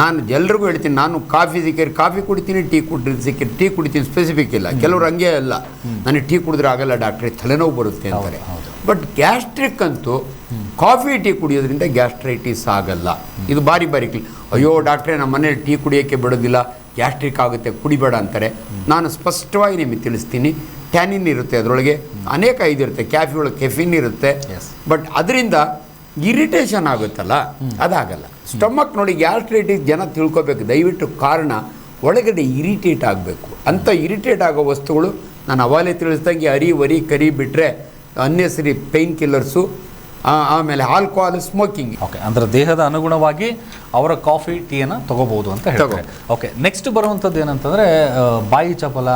ನಾನು ಎಲ್ರಿಗೂ ಹೇಳ್ತೀನಿ ನಾನು ಕಾಫಿ ಸಿಕ್ಕಿದ್ರೆ ಕಾಫಿ ಕುಡಿತೀನಿ ಟೀ ಕುಡಿದ್ರೆ ಸಿಕ್ಕಿದ್ರೆ ಟೀ ಕುಡಿತೀನಿ ಸ್ಪೆಸಿಫಿಕ್ ಇಲ್ಲ. ಕೆಲವರು ಹಂಗೆ ಅಲ್ಲ. ನನಗೆ ಟೀ ಕುಡಿದ್ರೆ ಆಗಲ್ಲ ಡಾಕ್ಟ್ರೆ ತಲೆನೋವು ಬರುತ್ತೆ ಅಂತಾರೆ. ಬಟ್ ಗ್ಯಾಸ್ಟ್ರಿಕ್ ಅಂತೂ ಕಾಫಿ ಟೀ ಕುಡಿಯೋದ್ರಿಂದ ಗ್ಯಾಸ್ಟ್ರೈಟಿಸ್ ಆಗಲ್ಲ. ಇದು ಬಾರಿ ಬಾರಿ ಕ್ಲಿ ಅಯ್ಯೋ ಡಾಕ್ಟ್ರೆ ನಮ್ಮ ಮನೇಲಿ ಟೀ ಕುಡಿಯೋಕ್ಕೆ ಬಿಡೋದಿಲ್ಲ ಗ್ಯಾಸ್ಟ್ರಿಕ್ ಆಗುತ್ತೆ ಕುಡಿಬೇಡ ಅಂತಾರೆ. ನಾನು ಸ್ಪಷ್ಟವಾಗಿ ನಿಮಗೆ ತಿಳಿಸ್ತೀನಿ ಟ್ಯಾನಿನ್ ಇರುತ್ತೆ ಅದರೊಳಗೆ. ಅನೇಕ ಇದಿರುತ್ತೆ ಕ್ಯಾಫಿ ಒಳಗೆ ಕೆಫಿನ್ ಇರುತ್ತೆ. ಬಟ್ ಅದರಿಂದ ಇರಿಟೇಷನ್ ಆಗುತ್ತಲ್ಲ? ಅದಾಗಲ್ಲ. ಸ್ಟಮಕ್ ನೋಡಿ ಗ್ಯಾಸ್ಟ್ರೈಟಿಸ್ ಜನ ತಿಳ್ಕೊಬೇಕು. ದಯವಿಟ್ಟು ಕಾರಣ ಒಳಗಡೆ ಇರಿಟೇಟ್ ಆಗಬೇಕು. ಅಂಥ ಇರಿಟೇಟ್ ಆಗೋ ವಸ್ತುಗಳು ನಾನು ಅವಾಗಲೇ ತಿಳಿಸ್ದಂಗೆ ಅರಿ ವರಿ ಕರಿ ಬಿಟ್ಟರೆ ಅನ್ನೆಸರಿ ಪೈನ್ ಕಿಲ್ಲರ್ಸು ಆಮೇಲೆ ಆಲ್ಕೋಹಾಲ್ ಸ್ಮೋಕಿಂಗ್. ಓಕೆ ಅಂದರೆ ದೇಹದ ಅನುಗುಣವಾಗಿ ಅವರ ಕಾಫಿ ಟೀಯನ್ನು ತಗೋಬಹುದು ಅಂತ ಹೇಳ್ತಾರೆ. ಓಕೆ ನೆಕ್ಸ್ಟ್ ಬರುವಂಥದ್ದು ಏನಂತಂದರೆ ಬಾಯಿ ಚಪಲ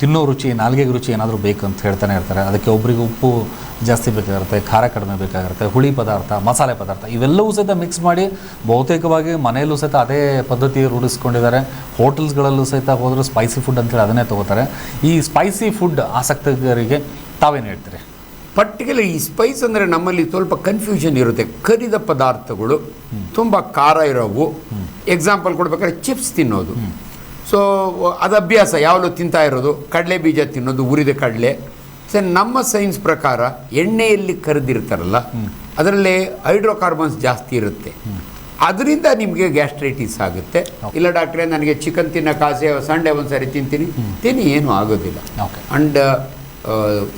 ತಿನ್ನೋ ರುಚಿ ನಾಲ್ಗೆಗೆ ರುಚಿ ಏನಾದರೂ ಬೇಕು ಅಂತ ಹೇಳ್ತಾನೆ ಇರ್ತಾರೆ. ಅದಕ್ಕೆ ಒಬ್ಬರಿಗೆ ಉಪ್ಪು ಜಾಸ್ತಿ ಬೇಕಾಗಿರುತ್ತೆ ಖಾರ ಕಡಿಮೆ ಬೇಕಾಗಿರುತ್ತೆ ಹುಳಿ ಪದಾರ್ಥ ಮಸಾಲೆ ಪದಾರ್ಥ ಇವೆಲ್ಲವೂ ಸಹಿತ ಮಿಕ್ಸ್ ಮಾಡಿ ಬಹುತೇಕವಾಗಿ ಮನೆಯಲ್ಲೂ ಸಹಿತ ಅದೇ ಪದ್ಧತಿ ರೂಢಿಸ್ಕೊಂಡಿದ್ದಾರೆ. ಹೋಟೆಲ್ಸ್ಗಳಲ್ಲೂ ಸಹಿತ ಹೋದರೂ ಸ್ಪೈಸಿ ಫುಡ್ ಅಂತೇಳಿ ಅದನ್ನೇ ತಗೋತಾರೆ. ಈ ಸ್ಪೈಸಿ ಫುಡ್ ಆಸಕ್ತರಿಗೆ ತಾವೇನು ಹೇಳ್ತೀರಿ? ಪರ್ಟಿಕ್ಯುಲರ್ ಈ ಸ್ಪೈಸ್ ಅಂದರೆ ನಮ್ಮಲ್ಲಿ ಸ್ವಲ್ಪ ಕನ್ಫ್ಯೂಷನ್ ಇರುತ್ತೆ. ಕರಿದ ಪದಾರ್ಥಗಳು ತುಂಬ ಖಾರ ಇರೋವು. ಎಕ್ಸಾಂಪಲ್ ಕೊಡ್ಬೇಕಾದ್ರೆ ಚಿಪ್ಸ್ ತಿನ್ನೋದು. ಸೊ ಅದು ಅಭ್ಯಾಸ. ಯಾವಾಗಲೂ ತಿಂತಾ ಇರೋದು. ಕಡಲೆ ಬೀಜ ತಿನ್ನೋದು ಉರಿದ ಕಡಲೆ. ಸೊ ನಮ್ಮ ಸೈನ್ಸ್ ಪ್ರಕಾರ ಎಣ್ಣೆಯಲ್ಲಿ ಕರೆದಿರ್ತಾರಲ್ಲ ಅದರಲ್ಲಿ ಹೈಡ್ರೋಕಾರ್ಬನ್ಸ್ ಜಾಸ್ತಿ ಇರುತ್ತೆ. ಅದರಿಂದ ನಿಮಗೆ ಗ್ಯಾಸ್ಟ್ರೈಟಿಸ್ ಆಗುತ್ತೆ. ಇಲ್ಲ ಡಾಕ್ಟ್ರೆ ನನಗೆ ಚಿಕನ್ ತಿನ್ನೋ ಕಾಸೆ ಸಂಡೇ ಒಂದು ಸಾರಿ ತಿಂತೀನಿ ತಿನ್ನಿ ಏನೂ ಆಗೋದಿಲ್ಲ. ಅಂಡ್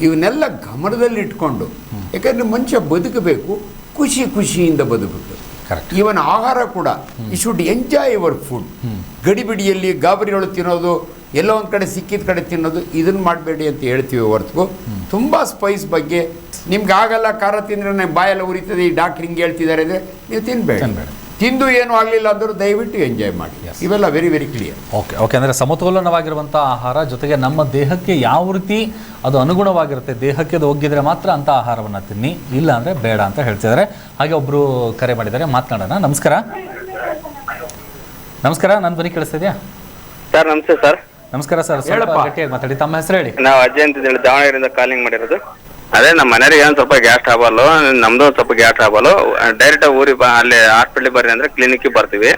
ಇವನ್ನೆಲ್ಲ ಗಮನದಲ್ಲಿಟ್ಕೊಂಡು ಯಾಕಂದರೆ ಮನುಷ್ಯ ಬದುಕಬೇಕು ಖುಷಿ ಖುಷಿಯಿಂದ ಬದುಕಬೇಕು. ಇವನ್ ಆಹಾರ ಕೂಡ you should enjoy your food ಗಡಿಬಿಡಿಯಲ್ಲಿ ಗಾಬರಿಗಳು ತಿನ್ನೋದು ಎಲ್ಲೋ ಒಂದು ಕಡೆ ಸಿಕ್ಕಿದ ಕಡೆ ತಿನ್ನೋದು ಇದನ್ನು ಮಾಡಬೇಡಿ ಅಂತ ಹೇಳ್ತೀವಿ ಹೊರತು. ತುಂಬ ಸ್ಪೈಸ್ ಬಗ್ಗೆ. ನಿಮ್ಗೆ ಆಗಲ್ಲ ಖಾರ ತಿಂದರೆ ನನಗೆ ಬಾಯೆಲ್ಲ ಉರಿತದೆ ಈ ಡಾಕ್ಟ್ರ್ ಹಿಂಗೆ ಹೇಳ್ತಿದ್ದಾರೆ ಅಂದರೆ ನೀವು ತಿನ್ಬೇಡಿ. ತಿಂದು ಏನು ಆಗಲಿಲ್ಲ ಅಂದರೂ ದಯವಿಟ್ಟು ಎಂಜಾಯ್ ಮಾಡಿ. ಇವೆಲ್ಲ very very clear okay okay ಅಂದರೆ ಸಮತೋಲನವಾಗಿರುವಂಥ ಆಹಾರ ಜೊತೆಗೆ ನಮ್ಮ ದೇಹಕ್ಕೆ ಯಾವ ರೀತಿ ಅದು ಅನುಗುಣವಾಗಿರುತ್ತೆ ದೇಹಕ್ಕೆ ಅದು ಒಗ್ಗಿದ್ರೆ ಮಾತ್ರ ಅಂಥ ಆಹಾರವನ್ನು ತಿನ್ನಿ ಇಲ್ಲ ಅಂದರೆ ಬೇಡ ಅಂತ ಹೇಳ್ತಿದ್ದಾರೆ. ಹಾಗೆ ಒಬ್ಬರು ಕರೆ ಮಾಡಿದ್ದಾರೆ ಮಾತನಾಡೋಣ. ನಮಸ್ಕಾರ. ನಮಸ್ಕಾರ ನನ್ನ ಧ್ವನಿ ಕೇಳಿಸ್ತಿದ್ಯಾ ಸರ್ ನಮಸ್ತೆ ಸರ್. ನಮಸ್ಕಾರ ಸರ್. ಸ್ವಲ್ಪ ಹೇಳಪ್ಪ. ಗಟ್ಟಿಯಾಗಿ ಮಾತಾಡಿ. ತಮ್ಮ ಹೆಸರು ಹೇಳಿ. ನಾವು ಅಜ್ಜಿ ಅಂತ ಹೇಳಿ ದಾವಣಗೆರೆಯಿಂದ ಕಾಲಿಂಗ್ ಮಾಡಿರೋದು. ಅದೇ ನಮ್ಮ ಮನೆಯವ್ರಿಗೆ ಏನು ಸ್ವಲ್ಪ ಗ್ಯಾಸ್ ಟ್ರಾಬಲ್ ನಮ್ದು ಒಂದ್ ಸ್ವಲ್ಪ ಗ್ಯಾಸ್ ಟ್ರಾಬಲ್ ಡೈರೆಕ್ಟ್ ಊರಿಗೆ ಬಾ ಅಲ್ಲಿ ಹಾಸ್ಪಿಟ್ಲಿಗೆ ಬರ್ರಿ ಅಂದ್ರೆ ಕ್ಲಿನಿಕ್ಗೆ ಬರ್ತೀವಿ.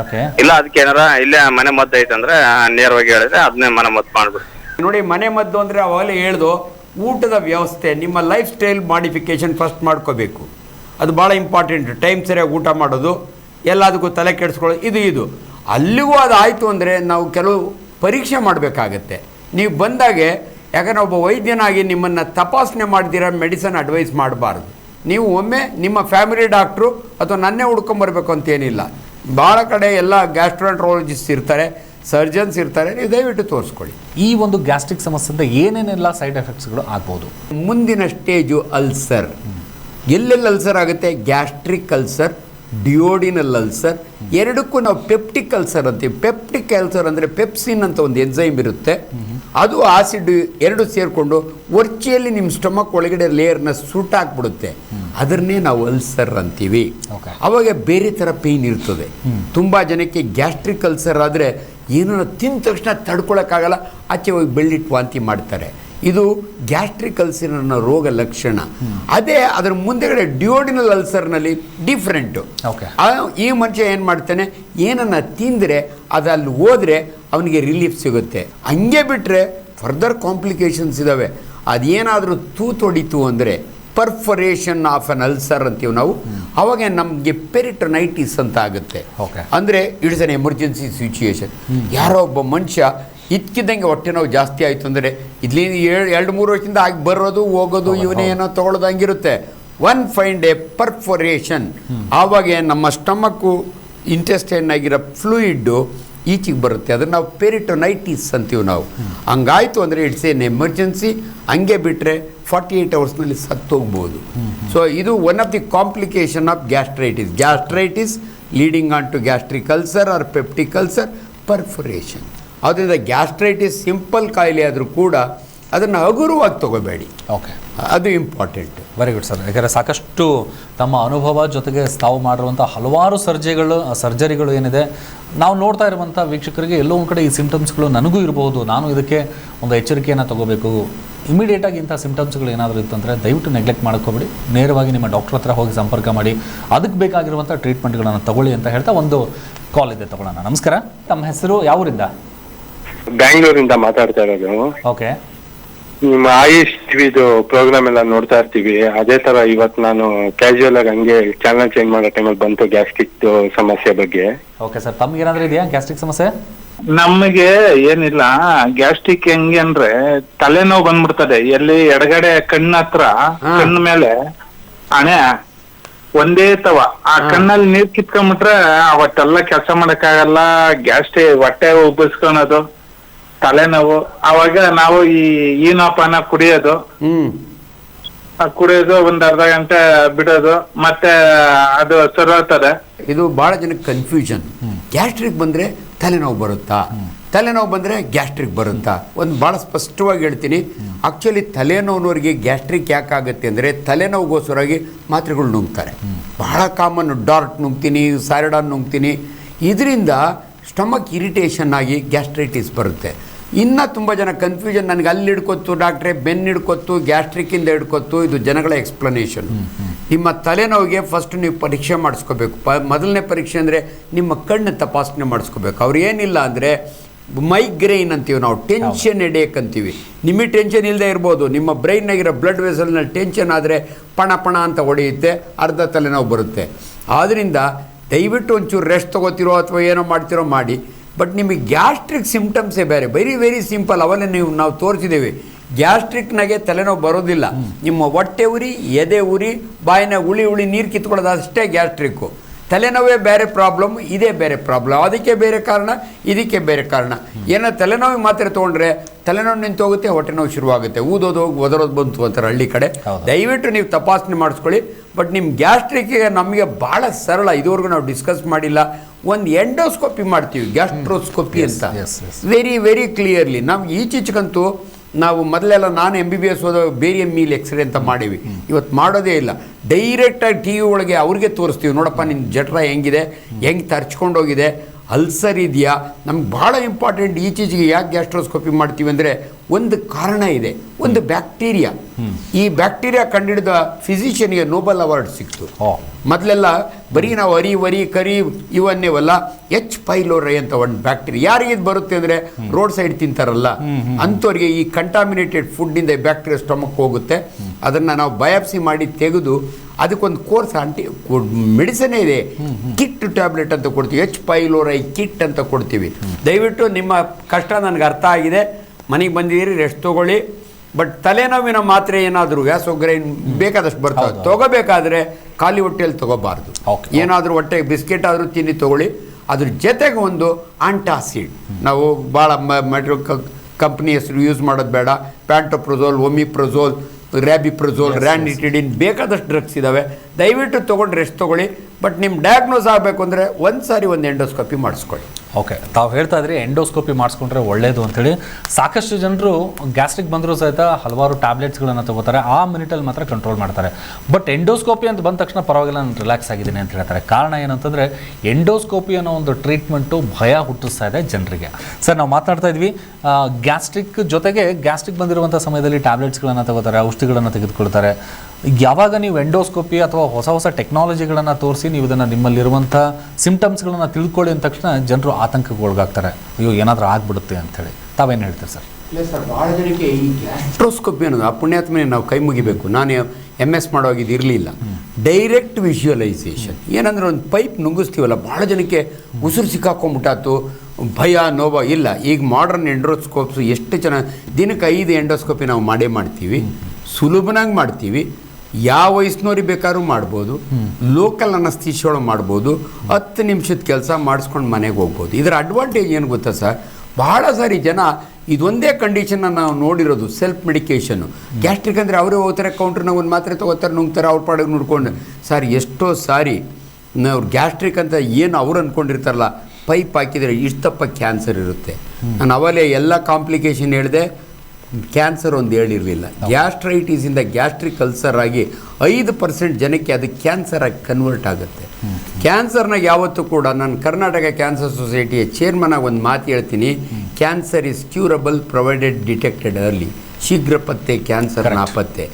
ಓಕೆ ಇಲ್ಲ ಅದಕ್ಕೆ ಏನಾರ ಇಲ್ಲೇ ಮನೆ ಮದ್ದು ಐತಂದ್ರೆ ನೇರವಾಗಿ ಹೇಳಿದ್ರೆ ಅದನ್ನೇ ಮನೆ ಮದ್ದು ಮಾಡ್ಬಿಡ್ತೀವಿ ನೋಡಿ ಮನೆ ಮದ್ದು ಅಂದ್ರೆ ಅವಾಗಲೇ ಹೇಳ್ದು ಊಟದ ವ್ಯವಸ್ಥೆ ನಿಮ್ಮ ಲೈಫ್ ಸ್ಟೈಲ್ ಮಾಡಿಫಿಕೇಶನ್ ಫಸ್ಟ್ ಮಾಡ್ಕೋಬೇಕು. ಅದು ಭಾಳ ಇಂಪಾರ್ಟೆಂಟ್ ಟೈಮ್ ಸರಿಯಾಗಿ ಊಟ ಮಾಡೋದು ಎಲ್ಲದಕ್ಕೂ ತಲೆ ಕೆಡಿಸ್ಕೊಳ್ಳೋದು ಇದು ಇದು. ಅಲ್ಲಿಗೂ ಅದು ಆಯಿತು ಅಂದರೆ ನಾವು ಕೆಲವು ಪರೀಕ್ಷೆ ಮಾಡಬೇಕಾಗತ್ತೆ. ನೀವು ಬಂದಾಗೆ ಯಾಕಂದರೆ ಒಬ್ಬ ವೈದ್ಯನಾಗಿ ನಿಮ್ಮನ್ನು ತಪಾಸಣೆ ಮಾಡ್ದಿರ ಮೆಡಿಸನ್ ಅಡ್ವೈಸ್ ಮಾಡಬಾರ್ದು. ನೀವು ಒಮ್ಮೆ ನಿಮ್ಮ ಫ್ಯಾಮಿಲಿ ಡಾಕ್ಟ್ರು ಅಥವಾ ನನ್ನೇ ಹುಡ್ಕೊಂಬರ್ಬೇಕು ಅಂತೇನಿಲ್ಲ ಭಾಳ ಕಡೆ ಎಲ್ಲ ಗ್ಯಾಸ್ಟ್ರೋಂಟ್ರಾಲಜಿಸ್ಟ್ ಇರ್ತಾರೆ ಸರ್ಜನ್ಸ್ ಇರ್ತಾರೆ ನೀವು ದಯವಿಟ್ಟು ತೋರಿಸ್ಕೊಳ್ಳಿ. ಈ ಒಂದು ಗ್ಯಾಸ್ಟ್ರಿಕ್ ಸಮಸ್ಯೆಯಿಂದ ಏನೇನೆಲ್ಲ ಸೈಡ್ ಎಫೆಕ್ಟ್ಸ್ಗಳು ಆಗ್ಬೋದು? ಮುಂದಿನ ಸ್ಟೇಜು ಅಲ್ಸರ್. ಎಲ್ಲೆಲ್ಲಿ ಅಲ್ಸರ್ ಆಗುತ್ತೆ? ಗ್ಯಾಸ್ಟ್ರಿಕ್ ಅಲ್ಸರ್ ಡಿಯೋಡಿನಲ್ ಅಲ್ಸರ್ ಎರಡಕ್ಕೂ ನಾವು ಪೆಪ್ಟಿಕ್ ಅಲ್ಸರ್ ಅಂತೀವಿ. ಪೆಪ್ಟಿಕ್ ಅಲ್ಸರ್ ಅಂದರೆ ಪೆಪ್ಸಿನ್ ಅಂತ ಒಂದು ಎನ್ಸೈಮ್ ಇರುತ್ತೆ. ಅದು ಆಸಿಡ್ ಎರಡು ಸೇರಿಕೊಂಡು ವರ್ಚಿಯಲ್ಲಿ ನಿಮ್ಮ ಸ್ಟಮಕ್ ಒಳಗಡೆ ಲೇಯರ್ನ ಸುಟ್ಟಾಕ್ಬಿಡುತ್ತೆ ಅದನ್ನೇ ನಾವು ಅಲ್ಸರ್ ಅಂತೀವಿ. ಅವಾಗ ಬೇರೆ ಥರ ಪೇಯ್ನ್ ಇರ್ತದೆ. ತುಂಬ ಜನಕ್ಕೆ ಗ್ಯಾಸ್ಟ್ರಿಕ್ ಅಲ್ಸರ್ ಆದರೆ ಏನನ್ನು ತಿಂದ ತಕ್ಷಣ ತಡ್ಕೊಳಕ್ಕಾಗಲ್ಲ. ಆಚೆ ಹೋಗಿ ಬೆಳ್ಳಿಟ್ಟು ವಾಂತಿ ಮಾಡ್ತಾರೆ. ಇದು ಗ್ಯಾಸ್ಟ್ರಿಕ್ ಅಲ್ಸರ್ ಅನ್ನೋ ರೋಗ ಲಕ್ಷಣ. ಅದೇ ಅದರ ಮುಂದೆಗಡೆ ಡಿಯೋಡಿನಲ್ ಅಲ್ಸರ್ನಲ್ಲಿ ಡಿಫ್ರೆಂಟು. ಈ ಮನುಷ್ಯ ಏನು ಮಾಡ್ತಾನೆ? ಏನನ್ನು ತಿಂದರೆ ಅದು ಅಲ್ಲಿ ಹೋದರೆ ಅವನಿಗೆ ರಿಲೀಫ್ ಸಿಗುತ್ತೆ. ಹಂಗೆ ಬಿಟ್ಟರೆ ಫರ್ದರ್ ಕಾಂಪ್ಲಿಕೇಶನ್ಸ್ ಇದ್ದಾವೆ ಅದೇನಾದರೂ ತೂತೊಡಿತು ಅಂದರೆ ಪರ್ಫರೇಷನ್ ಆಫ್ ಅನ್ ಅಲ್ಸರ್ ಅಂತೀವಿ ನಾವು. ಅವಾಗ ನಮಗೆ ಪೆರಿಟನೈಟಿಸ್ ಅಂತ ಆಗುತ್ತೆ. ಓಕೆ ಅಂದರೆ ಇಟ್ಸ್ ಅನ್ ಎಮರ್ಜೆನ್ಸಿ ಸಿಚುಯೇಷನ್ ಯಾರೋ ಒಬ್ಬ ಮನುಷ್ಯ ಇದ್ಕಿದ್ದಂಗೆ ಹೊಟ್ಟೆ ನೋವು ಜಾಸ್ತಿ ಆಯಿತು ಅಂದರೆ ಇಲ್ಲಿ ಎರಡು ಮೂರು ವರ್ಷದಿಂದ ಆಗಿ ಬರೋದು ಹೋಗೋದು ಇವನೇ ಏನೋ ತೊಗೊಳೋದು ಹಂಗಿರುತ್ತೆ. ಒನ್ ಫೈಂಡ್ ಎ ಪರ್ಫೊರೇಷನ್ ಆವಾಗ ನಮ್ಮ ಸ್ಟಮಕ್ಕು ಇಂಟೆಸ್ಟೈನ್ ಆಗಿರೋ ಫ್ಲೂಯಿಡ್ಡು ಈಚೆಗೆ ಬರುತ್ತೆ. ಅದನ್ನು ನಾವು ಪೆರಿಟೊನೈಟಿಸ್ ಅಂತೀವಿ ನಾವು. ಹಂಗಾಯಿತು ಅಂದರೆ ಇಟ್ಸ್ ಏನ್ ಎಮರ್ಜೆನ್ಸಿ. ಹಂಗೆ ಬಿಟ್ಟರೆ ಫಾರ್ಟಿ ಏಯ್ಟ್ ಅವರ್ಸ್ನಲ್ಲಿ ಸತ್ತೋಗ್ಬೋದು. ಸೊ ಇದು one of the complication of gastritis gastritis leading on to gastric ulcer or peptic ulcer perforation ಆದ್ದರಿಂದ ಗ್ಯಾಸ್ಟ್ರೈಟಿಸ್ ಸಿಂಪಲ್ ಕಾಯಿಲೆ ಆದರೂ ಕೂಡ ಅದನ್ನು ಹಗುರವಾಗಿ ತಗೋಬೇಡಿ. ಓಕೆ ಅದು ಇಂಪಾರ್ಟೆಂಟ್ ವೆರಿ ಗುಡ್ ಸರ್ ಯಾಕಂದರೆ ಸಾಕಷ್ಟು ತಮ್ಮ ಅನುಭವ ಜೊತೆಗೆ ತಾವು ಮಾಡಿರುವಂಥ ಹಲವಾರು ಸರ್ಜೆಗಳು ಸರ್ಜರಿಗಳು ಏನಿದೆ ನಾವು ನೋಡ್ತಾ ಇರುವಂಥ ವೀಕ್ಷಕರಿಗೆ ಎಲ್ಲೋ ಒಂದು ಕಡೆ ಈ ಸಿಂಪ್ಟಮ್ಸ್ಗಳು ನನಗೂ ಇರಬಹುದು ನಾನು ಇದಕ್ಕೆ ಒಂದು ಎಚ್ಚರಿಕೆಯನ್ನು ತಗೋಬೇಕು. ಇಮಿಡಿಯೇಟಾಗಿ ಇಂಥ ಸಿಂಪ್ಟಮ್ಸ್ಗಳು ಏನಾದರೂ ಇತ್ತು ಅಂದರೆ ದಯವಿಟ್ಟು ನೆಗ್ಲೆಕ್ಟ್ ಮಾಡ್ಕೋಬೇಡಿ ನೇರವಾಗಿ ನಿಮ್ಮ ಡಾಕ್ಟರ್ ಹತ್ರ ಹೋಗಿ ಸಂಪರ್ಕ ಮಾಡಿ. ಅದಕ್ಕೆ ಬೇಕಾಗಿರುವಂಥ ಟ್ರೀಟ್ಮೆಂಟ್ಗಳನ್ನು ತಗೊಳ್ಳಿ ಅಂತ ಹೇಳ್ತಾ ಒಂದು ಕಾಲ್ ಇದೆ ತಗೊಳ್ಳೋಣ. ನಮಸ್ಕಾರ. ತಮ್ಮ ಹೆಸರು ಯಾವೂರಿಂದ ಬ್ಯಾಂಗ್ಳೂರಿಂದ ಮಾತಾಡ್ತಾ ಇರೋದು. ಓಕೆ ನಿಮ್ಮ ಆಯುಷ್ ಟಿವಿದು ಪ್ರೋಗ್ರಾಮ್ ಎಲ್ಲ ನೋಡ್ತಾ ಇರ್ತೀವಿ. ಅದೇ ತರ ಇವತ್ ನಾನು ಕ್ಯಾಶುವಲ್ ಆಗಿ ಹಂಗೆ ಚಾನಲ್ ಚೇಂಜ್ ಮಾಡೋ ಟೈಮಲ್ಲಿ ಬಂತು ಗ್ಯಾಸ್ಟ್ರಿಕ್ ಸಮಸ್ಯೆ ಬಗ್ಗೆ. ಓಕೆ ಸರ್ ತಮ್ಗೆ ಏನಾದ್ರೂ ಇದೆಯಾ ಗ್ಯಾಸ್ಟ್ರಿಕ್ ಸಮಸ್ಯೆ? ನಮಗೆ ಏನಿಲ್ಲ. ಗ್ಯಾಸ್ಟ್ರಿಕ್ ಹೆಂಗೆ ಅಂದ್ರೆ ತಲೆನೋವು ಬಂದ್ಬಿಡ್ತದೆ. ಎಲ್ಲಿ ಎಡಗಡೆ ಕಣ್ಣ ಹತ್ರ ಕಣ್ಣ ಮೇಲೆ ಹಣೆ ಒಂದೇ ತವ. ಆ ಕಣ್ಣಲ್ಲಿ ನೀರ್ ಕಿತ್ಕೊಂಡ್ಬಿಟ್ರೆ ಅವತ್ತೆಲ್ಲ ಕೆಲಸ ಮಾಡಕ್ಕಾಗಲ್ಲ. ಗ್ಯಾಸ್ಟ್ರಿ ಹೊಟ್ಟೆ ಉಬ್ಬಿಸ್ಕೊಳೋದು. ತಲೆನೋವು. ಅವಾಗ ನಾವು ಈ ಈನೋಪಾನ ಕುಡಿಯೋದು. ಹ್ಮ್. ಆ ಕುಡಿಯೋದು ಒಂದ್ ಅರ್ಧ ಗಂಟೆ ಬಿಡೋದು. ಮತ್ತೆ ಅದು ಸರೋಗ್ತದೆ ಇದು ಭಾಳ ಜನಕ್ಕೆ ಕನ್ಫ್ಯೂಷನ್ ಗ್ಯಾಸ್ಟ್ರಿಕ್ ಬಂದರೆ ತಲೆನೋವು ಬರುತ್ತಾ? ತಲೆನೋವು ಬಂದರೆ ಗ್ಯಾಸ್ಟ್ರಿಕ್ ಬರುತ್ತಾ? ಒಂದು ಭಾಳ ಸ್ಪಷ್ಟವಾಗಿ ಹೇಳ್ತೀನಿ. ಆ್ಯಕ್ಚುಲಿ ತಲೆನೋವಿನವರಿಗೆ ಗ್ಯಾಸ್ಟ್ರಿಕ್ ಯಾಕಾಗುತ್ತೆ ಅಂದರೆ ತಲೆನೋವುಗೋಸ್ಕರವಾಗಿ ಮಾತ್ರೆಗಳು ನುಂಗ್ತಾರೆ. ಬಹಳ ಕಾಮನ್ ಡಾರ್ಟ್ ನುಂಗ್ತೀನಿ ಸ್ಯಾರಡಾನ್ ನುಂಗ್ತೀನಿ. ಇದರಿಂದ ಸ್ಟಮಕ್ ಇರಿಟೇಷನ್ ಆಗಿ ಗ್ಯಾಸ್ಟ್ರೈಟಿಸ್ ಬರುತ್ತೆ. ಇನ್ನು ತುಂಬ ಜನ ಕನ್ಫ್ಯೂಷನ್ ನನಗೆ ಅಲ್ಲಿ ಹಿಡ್ಕೊತ್ತು ಡಾಕ್ಟ್ರೆ ಬೆನ್ನು ಹಿಡ್ಕೊತ್ತು ಗ್ಯಾಸ್ಟ್ರಿಕ್ಕಿಂದ ಹಿಡ್ಕೊತ್ತು. ಇದು ಜನಗಳ ಎಕ್ಸ್ಪ್ಲನೇಷನ್ ನಿಮ್ಮ ತಲೆನೋವಿಗೆ ಫಸ್ಟ್ ನೀವು ಪರೀಕ್ಷೆ ಮಾಡಿಸ್ಕೋಬೇಕು. ಪ ಮೊದಲನೇ ಪರೀಕ್ಷೆ ಅಂದರೆ ನಿಮ್ಮ ಕಣ್ಣು ತಪಾಸಣೆ ಮಾಡಿಸ್ಕೋಬೇಕು. ಅವ್ರು ಏನಿಲ್ಲ ಅಂದರೆ ಮೈಗ್ರೈನ್ ಅಂತೀವಿ ನಾವು ಟೆನ್ಷನ್ ಎಡೇಕ್ ಅಂತೀವಿ ನಿಮಗೆ ಟೆನ್ಷನ್ ಇಲ್ಲದೆ ಇರ್ಬೋದು. ನಿಮ್ಮ ಬ್ರೈನ್ನಾಗಿರೋ ಬ್ಲಡ್ ವೆಸಲ್ನಲ್ಲಿ ಟೆನ್ಷನ್ ಆದರೆ ಪಣ ಪಣ ಅಂತ ಹೊಡೆಯುತ್ತೆ ಅರ್ಧ ತಲೆನೋವು ಬರುತ್ತೆ. ಆದ್ದರಿಂದ ದಯವಿಟ್ಟು ಒಂಚೂರು ರೆಸ್ಟ್ ತೊಗೋತಿರೋ ಅಥವಾ ಏನೋ ಮಾಡ್ತಿರೋ ಮಾಡಿ. ಬಟ್ ನಿಮಗೆ ಗ್ಯಾಸ್ಟ್ರಿಕ್ ಸಿಂಪ್ಟಮ್ಸೇ ಬೇರೆ. ವೆರಿ ವೆರಿ ಸಿಂಪಲ್ ಅವಲ್ಲೇ ನೀವು ನಾವು ತೋರಿಸಿದ್ದೇವೆ. ಗ್ಯಾಸ್ಟ್ರಿಕ್ನಾಗೆ ತಲೆನೋವು ಬರೋದಿಲ್ಲ. ನಿಮ್ಮ ಹೊಟ್ಟೆ ಉರಿ ಎದೆ ಉರಿ ಬಾಯಿನ ಉಳಿ ಉಳಿ ನೀರು ಕಿತ್ಕೊಳ್ಳೋದು ಅಷ್ಟೇ ಗ್ಯಾಸ್ಟ್ರಿಕ್ಕು ತಲೆನೋವೇ ಬೇರೆ ಪ್ರಾಬ್ಲಮ್ ಇದೇ ಬೇರೆ ಪ್ರಾಬ್ಲಮ್ ಅದಕ್ಕೆ ಬೇರೆ ಕಾರಣ ಇದಕ್ಕೆ ಬೇರೆ ಕಾರಣ. ಏನೋ ತಲೆನೋವು ಮಾತ್ರ ತೊಗೊಂಡ್ರೆ ತಲೆನೋವು ನಿಂತು ಹೋಗುತ್ತೆ ಹೊಟ್ಟೆ ನೋವು ಶುರುವಾಗುತ್ತೆ. ಊದೋದು ಹೋಗಿ ಒದರೋದು ಬಂತು ಅಂತಾರೆ ಹಳ್ಳಿ ಕಡೆ. ದಯವಿಟ್ಟು ನೀವು ತಪಾಸಣೆ ಮಾಡಿಸ್ಕೊಳ್ಳಿ. ಬಟ್ ನಿಮ್ಮ ಗ್ಯಾಸ್ಟ್ರಿಕ್ಗೆ ನಮಗೆ ಭಾಳ ಸರಳ. ಇದುವರೆಗೂ ನಾವು ಡಿಸ್ಕಸ್ ಮಾಡಿಲ್ಲ. ಒಂದು ಎಂಡೋಸ್ಕೋಪಿ ಮಾಡ್ತೀವಿ ಗ್ಯಾಸ್ಟ್ರೋಸ್ಕೋಪಿ ಅಂತ. ವೆರಿ ವೆರಿ ಕ್ಲಿಯರ್ಲಿ ನಮ್ಗೆ ಈಚೀಚೆಗಂತೂ ನಾವು ಮೊದಲೆಲ್ಲ ನಾನು ಎಂ ಬಿ ಬಿ ಎಸ್ ಓದೋ ಬೇರೆ ಮೀಲ್ ಎಕ್ಸ್ರೇ ಅಂತ ಮಾಡೀವಿ. ಇವತ್ತು ಮಾಡೋದೇ ಇಲ್ಲ. ಡೈರೆಕ್ಟಾಗಿ ಟಿ ವಿ ಒಳಗೆ ಅವ್ರಿಗೆ ತೋರಿಸ್ತೀವಿ. ನೋಡಪ್ಪ ನಿನ್ನ ಜಠರ ಹೆಂಗಿದೆ? ಹೆಂಗೆ ತರ್ಚ್ಕೊಂಡೋಗಿದೆ? ಅಲ್ಸರ್ ಇದೆಯಾ? ನಮ್ಗೆ ಭಾಳ ಇಂಪಾರ್ಟೆಂಟ್ ಈಚೀಚೆಗೆ ಯಾಕೆ ಗ್ಯಾಸ್ಟ್ರೋಸ್ಕೋಪಿ ಮಾಡ್ತೀವಿ ಅಂದರೆ ಒಂದು ಕಾರಣ ಇದೆ. ಒಂದು ಬ್ಯಾಕ್ಟೀರಿಯಾ ಈ ಬ್ಯಾಕ್ಟೀರಿಯಾ ಕಂಡುಹಿಡಿದ ಫಿಸಿಷಿಯನ್ಗೆ ನೋಬಲ್ ಅವಾರ್ಡ್ ಸಿಕ್ತು. ಮೊದಲೆಲ್ಲ ಬರೀ ನಾವು ಅರಿ ವರಿ ಕರಿ ಇವನ್ನೇವಲ್ಲ ಎಚ್ ಪೈಲೋರೈ ಅಂತ ಒಂದು ಬ್ಯಾಕ್ಟೀರಿಯಾ ಯಾರಿಗೆ ಇದು ಬರುತ್ತೆ ಅಂದರೆ ರೋಡ್ ಸೈಡ್ ತಿಂತಾರಲ್ಲ? ಅಂಥವ್ರಿಗೆ ಈ ಕಂಟಾಮಿನೇಟೆಡ್ ಫುಡ್ನಿಂದ ಬ್ಯಾಕ್ಟೀರಿಯಾ ಸ್ಟಮಕ್ ಹೋಗುತ್ತೆ. ಅದನ್ನು ನಾವು ಬಯಾಪ್ಸಿ ಮಾಡಿ ತೆಗೆದು ಅದಕ್ಕೊಂದು ಕೋರ್ಸ್ ಆಂಟಿ ಮೆಡಿಸನೇ ಇದೆ. ಕಿಟ್ ಟ್ಯಾಬ್ಲೆಟ್ ಅಂತ ಕೊಡ್ತೀವಿ. ಎಚ್ ಪೈಲೋರೈ ಕಿಟ್ ಅಂತ ಕೊಡ್ತೀವಿ. ದಯವಿಟ್ಟು ನಿಮ್ಮ ಕಷ್ಟ ನನಗೆ ಅರ್ಥ ಆಗಿದೆ. ಮನೆಗೆ ಬಂದಿದ್ದೀರಿ ರೆಸ್ಟ್ ತೊಗೊಳ್ಳಿ. ಬಟ್ ತಲೆನೋವಿನ ಮಾತ್ರೆ ಏನಾದರೂ ವ್ಯಾಸೋಗ್ರೈನ್ ಬೇಕಾದಷ್ಟು ಬರ್ತವೆ ತೊಗೋಬೇಕಾದ್ರೆ ಖಾಲಿ ಹೊಟ್ಟೆಯಲ್ಲಿ ತೊಗೋಬಾರ್ದು. ಏನಾದರೂ ಹೊಟ್ಟೆ ಬಿಸ್ಕೆಟ್ ಆದರೂ ತಿನ್ನಿ ತೊಗೊಳ್ಳಿ. ಅದ್ರ ಜೊತೆಗೆ ಒಂದು ಆಂಟಾಸಿಡ್. ನಾವು ಭಾಳ ಮೆಟ್ರೋ ಕಂಪ್ನಿ ಹೆಸರು ಯೂಸ್ ಮಾಡೋದು ಬೇಡ. ಪ್ಯಾಂಟೋಪ್ರೊಸೋಲ್ ಒಮಿಪ್ರೊಸೋಲ್ ರ್ಯಾಬಿಪ್ರೊಸೋಲ್ ರ್ಯಾನಿಟಿಡಿನ್ ಬೇಕಾದಷ್ಟು ಡ್ರಗ್ಸ್ ಇದ್ದಾವೆ ದಯವಿಟ್ಟು ತೊಗೊಂಡು ರೆಸ್ಟ್ ತೊಗೊಳ್ಳಿ ಬಟ್ ನಿಮ್ಮ ಡಯಾಗ್ನೋಸ್ ಆಗಬೇಕು ಅಂದರೆ ಒಂದು ಸಾರಿ ಒಂದು ಎಂಡೋಸ್ಕೋಪಿ ಮಾಡಿಸ್ಕೊಳ್ಳಿ. ಓಕೆ, ತಾವು ಹೇಳ್ತಾ ಇದ್ರಿ ಎಂಡೋಸ್ಕೋಪಿ ಮಾಡಿಸ್ಕೊಂಡ್ರೆ ಒಳ್ಳೇದು ಅಂತೇಳಿ. ಸಾಕಷ್ಟು ಜನರು ಗ್ಯಾಸ್ಟ್ರಿಕ್ ಬಂದರೂ ಸಹಿತ ಹಲವಾರು ಟ್ಯಾಬ್ಲೆಟ್ಸ್ಗಳನ್ನು ತಗೋತಾರೆ, ಆ ಮಿನಿಟಲ್ಲಿ ಮಾತ್ರ ಕಂಟ್ರೋಲ್ ಮಾಡ್ತಾರೆ. ಬಟ್ ಎಂಡೋಸ್ಕೋಪಿ ಅಂತ ಬಂದ ತಕ್ಷಣ ಪರವಾಗಿಲ್ಲ, ನಾನು ರಿಲ್ಯಾಕ್ಸ್ ಆಗಿದ್ದೀನಿ ಅಂತ ಹೇಳ್ತಾರೆ. ಕಾರಣ ಏನಂತಂದರೆ, ಎಂಡೋಸ್ಕೋಪಿ ಅನ್ನೋ ಒಂದು ಟ್ರೀಟ್ಮೆಂಟು ಭಯ ಹುಟ್ಟಿಸ್ತಾ ಇದೆ ಜನರಿಗೆ. ಸರ್, ನಾವು ಮಾತಾಡ್ತಾ ಇದ್ವಿ ಗ್ಯಾಸ್ಟ್ರಿಕ್ ಜೊತೆಗೆ ಗ್ಯಾಸ್ಟ್ರಿಕ್ ಬಂದಿರುವಂಥ ಸಮಯದಲ್ಲಿ ಟ್ಯಾಬ್ಲೆಟ್ಸ್ಗಳನ್ನು ತಗೋತಾರೆ, ಔಷಧಿಗಳನ್ನು ತೆಗೆದುಕೊಳ್ತಾರೆ. ಯಾವಾಗ ನೀವು ಎಂಡೋಸ್ಕೋಪಿ ಅಥವಾ ಹೊಸ ಹೊಸ ಟೆಕ್ನಾಲಜಿಗಳನ್ನು ತೋರಿಸಿ ನೀವು ಇದನ್ನು ನಿಮ್ಮಲ್ಲಿರುವಂಥ ಸಿಂಪ್ಟಮ್ಸ್ಗಳನ್ನು ತಿಳ್ಕೊಳ್ಳಿ ಅಂದ ತಕ್ಷಣ ಜನರು ಆತಂಕಕ್ಕೆ ಒಳಗಾಗ್ತಾರೆ ಅಯ್ಯೋ, ಏನಾದರೂ ಆಗ್ಬಿಡುತ್ತೆ ಅಂಥೇಳಿ. ತಾವೇನು ಹೇಳ್ತೀರಿ ಸರ್? ಇಲ್ಲ ಸರ್ ಭಾಳ ಜನಕ್ಕೆ ಈ ಗ್ಯಾಸ್ಟ್ರೋಸ್ಕೋಪಿ ಅನ್ನೋದು ಆ ಪುಣ್ಯಾತ್ಮನೆ ನಾವು ಕೈ ಮುಗಿಬೇಕು. ನಾನು ಎಂ ಎಸ್ ಮಾಡೋಗಿದ್ದು ಇರಲಿಲ್ಲ. ಡೈರೆಕ್ಟ್ ವಿಜುವಲೈಸೇಷನ್ ಏನಂದ್ರೆ ಒಂದು ಪೈಪ್ ನುಗ್ಗಿಸ್ತೀವಲ್ಲ ಭಾಳ ಜನಕ್ಕೆ ಉಸಿರು ಸಿಕ್ಕಾಕೊಂಡ್ಬಿಟ್ಟಾತು. ಭಯ, ನೋವ, ಇಲ್ಲ. ಈಗ ಮಾಡರ್ನ್ ಎಂಡೋಸ್ಕೋಪ್ಸ್ ಎಷ್ಟು ಜನ ದಿನಕ್ಕೆ ಐದು ಎಂಡೋಸ್ಕೋಪಿ ನಾವು ಮಾಡೇ ಮಾಡ್ತೀವಿ. ಸುಲಭನಾಗಿ ಮಾಡ್ತೀವಿ. ಯಾವ ವಯಸ್ಸಿನವ್ರಿಗೆ ಬೇಕಾದ್ರೂ ಮಾಡ್ಬೋದು, ಲೋಕಲ್ ಅನಸ್ತೀಶಿಯೊಳಗೆ ಮಾಡ್ಬೋದು, ಹತ್ತು ನಿಮಿಷದ ಕೆಲಸ ಮಾಡಿಸ್ಕೊಂಡು ಮನೆಗೆ ಹೋಗ್ಬೋದು. ಇದರ ಅಡ್ವಾಂಟೇಜ್ ಏನು ಗೊತ್ತಾ ಸರ್? ಬಹಳ ಸಾರಿ ಜನ ಇದೊಂದೇ ಕಂಡೀಷನ್ನ ನಾವು ನೋಡಿರೋದು ಸೆಲ್ಫ್ ಮೆಡಿಕೇಷನ್ನು ಗ್ಯಾಸ್ಟ್ರಿಕ್ ಅಂದರೆ ಅವರೇ ಹೋಗ್ತಾರೆ ಕೌಂಟ್ರ್ನಾಗ ಒಂದು ಮಾತ್ರೆ ತೊಗೋತಾರೆ, ನುಂಗ್ತಾರೆ, ಅವ್ರ ಪಾಡಿಗೆ ನೋಡ್ಕೊಂಡು. ಸರ್, ಎಷ್ಟೋ ಸಾರಿ ಅವ್ರು ಗ್ಯಾಸ್ಟ್ರಿಕ್ ಅಂತ ಏನು ಅವ್ರು ಅಂದ್ಕೊಂಡಿರ್ತಾರಲ್ಲ ಪೈಪ್ ಹಾಕಿದರೆ ಇಷ್ಟಪ್ಪ ಕ್ಯಾನ್ಸರ್ ಇರುತ್ತೆ. ನಾನು ಅವಲೇ ಎಲ್ಲ ಕಾಂಪ್ಲಿಕೇಶನ್ ಹೇಳಿದೆ ಕ್ಯಾನ್ಸರ್ ಒಂದು ಹೇಳಿರಲಿಲ್ಲ. ಗ್ಯಾಸ್ಟ್ರೈಟಿಸಿಂದ ಗ್ಯಾಸ್ಟ್ರಿಕ್ ಅಲ್ಸರ್ ಆಗಿ ಐದು ಪರ್ಸೆಂಟ್ ಜನಕ್ಕೆ ಅದು ಕ್ಯಾನ್ಸರ್ ಆಗಿ ಕನ್ವರ್ಟ್ ಆಗುತ್ತೆ. ಕ್ಯಾನ್ಸರ್ನಾಗ ಯಾವತ್ತೂ ಕೂಡ ನಾನು ಕರ್ನಾಟಕ ಕ್ಯಾನ್ಸರ್ ಸೊಸೈಟಿಯ ಚೇರ್ಮನ್ ಆಗಿ ಒಂದು ಮಾತು ಹೇಳ್ತೀನಿ. Cancer is curable provided detected early ಶೀಘ್ರ ಪತ್ತೆ ಕ್ಯಾನ್ಸರ್ ನಾಪತ್ತೆ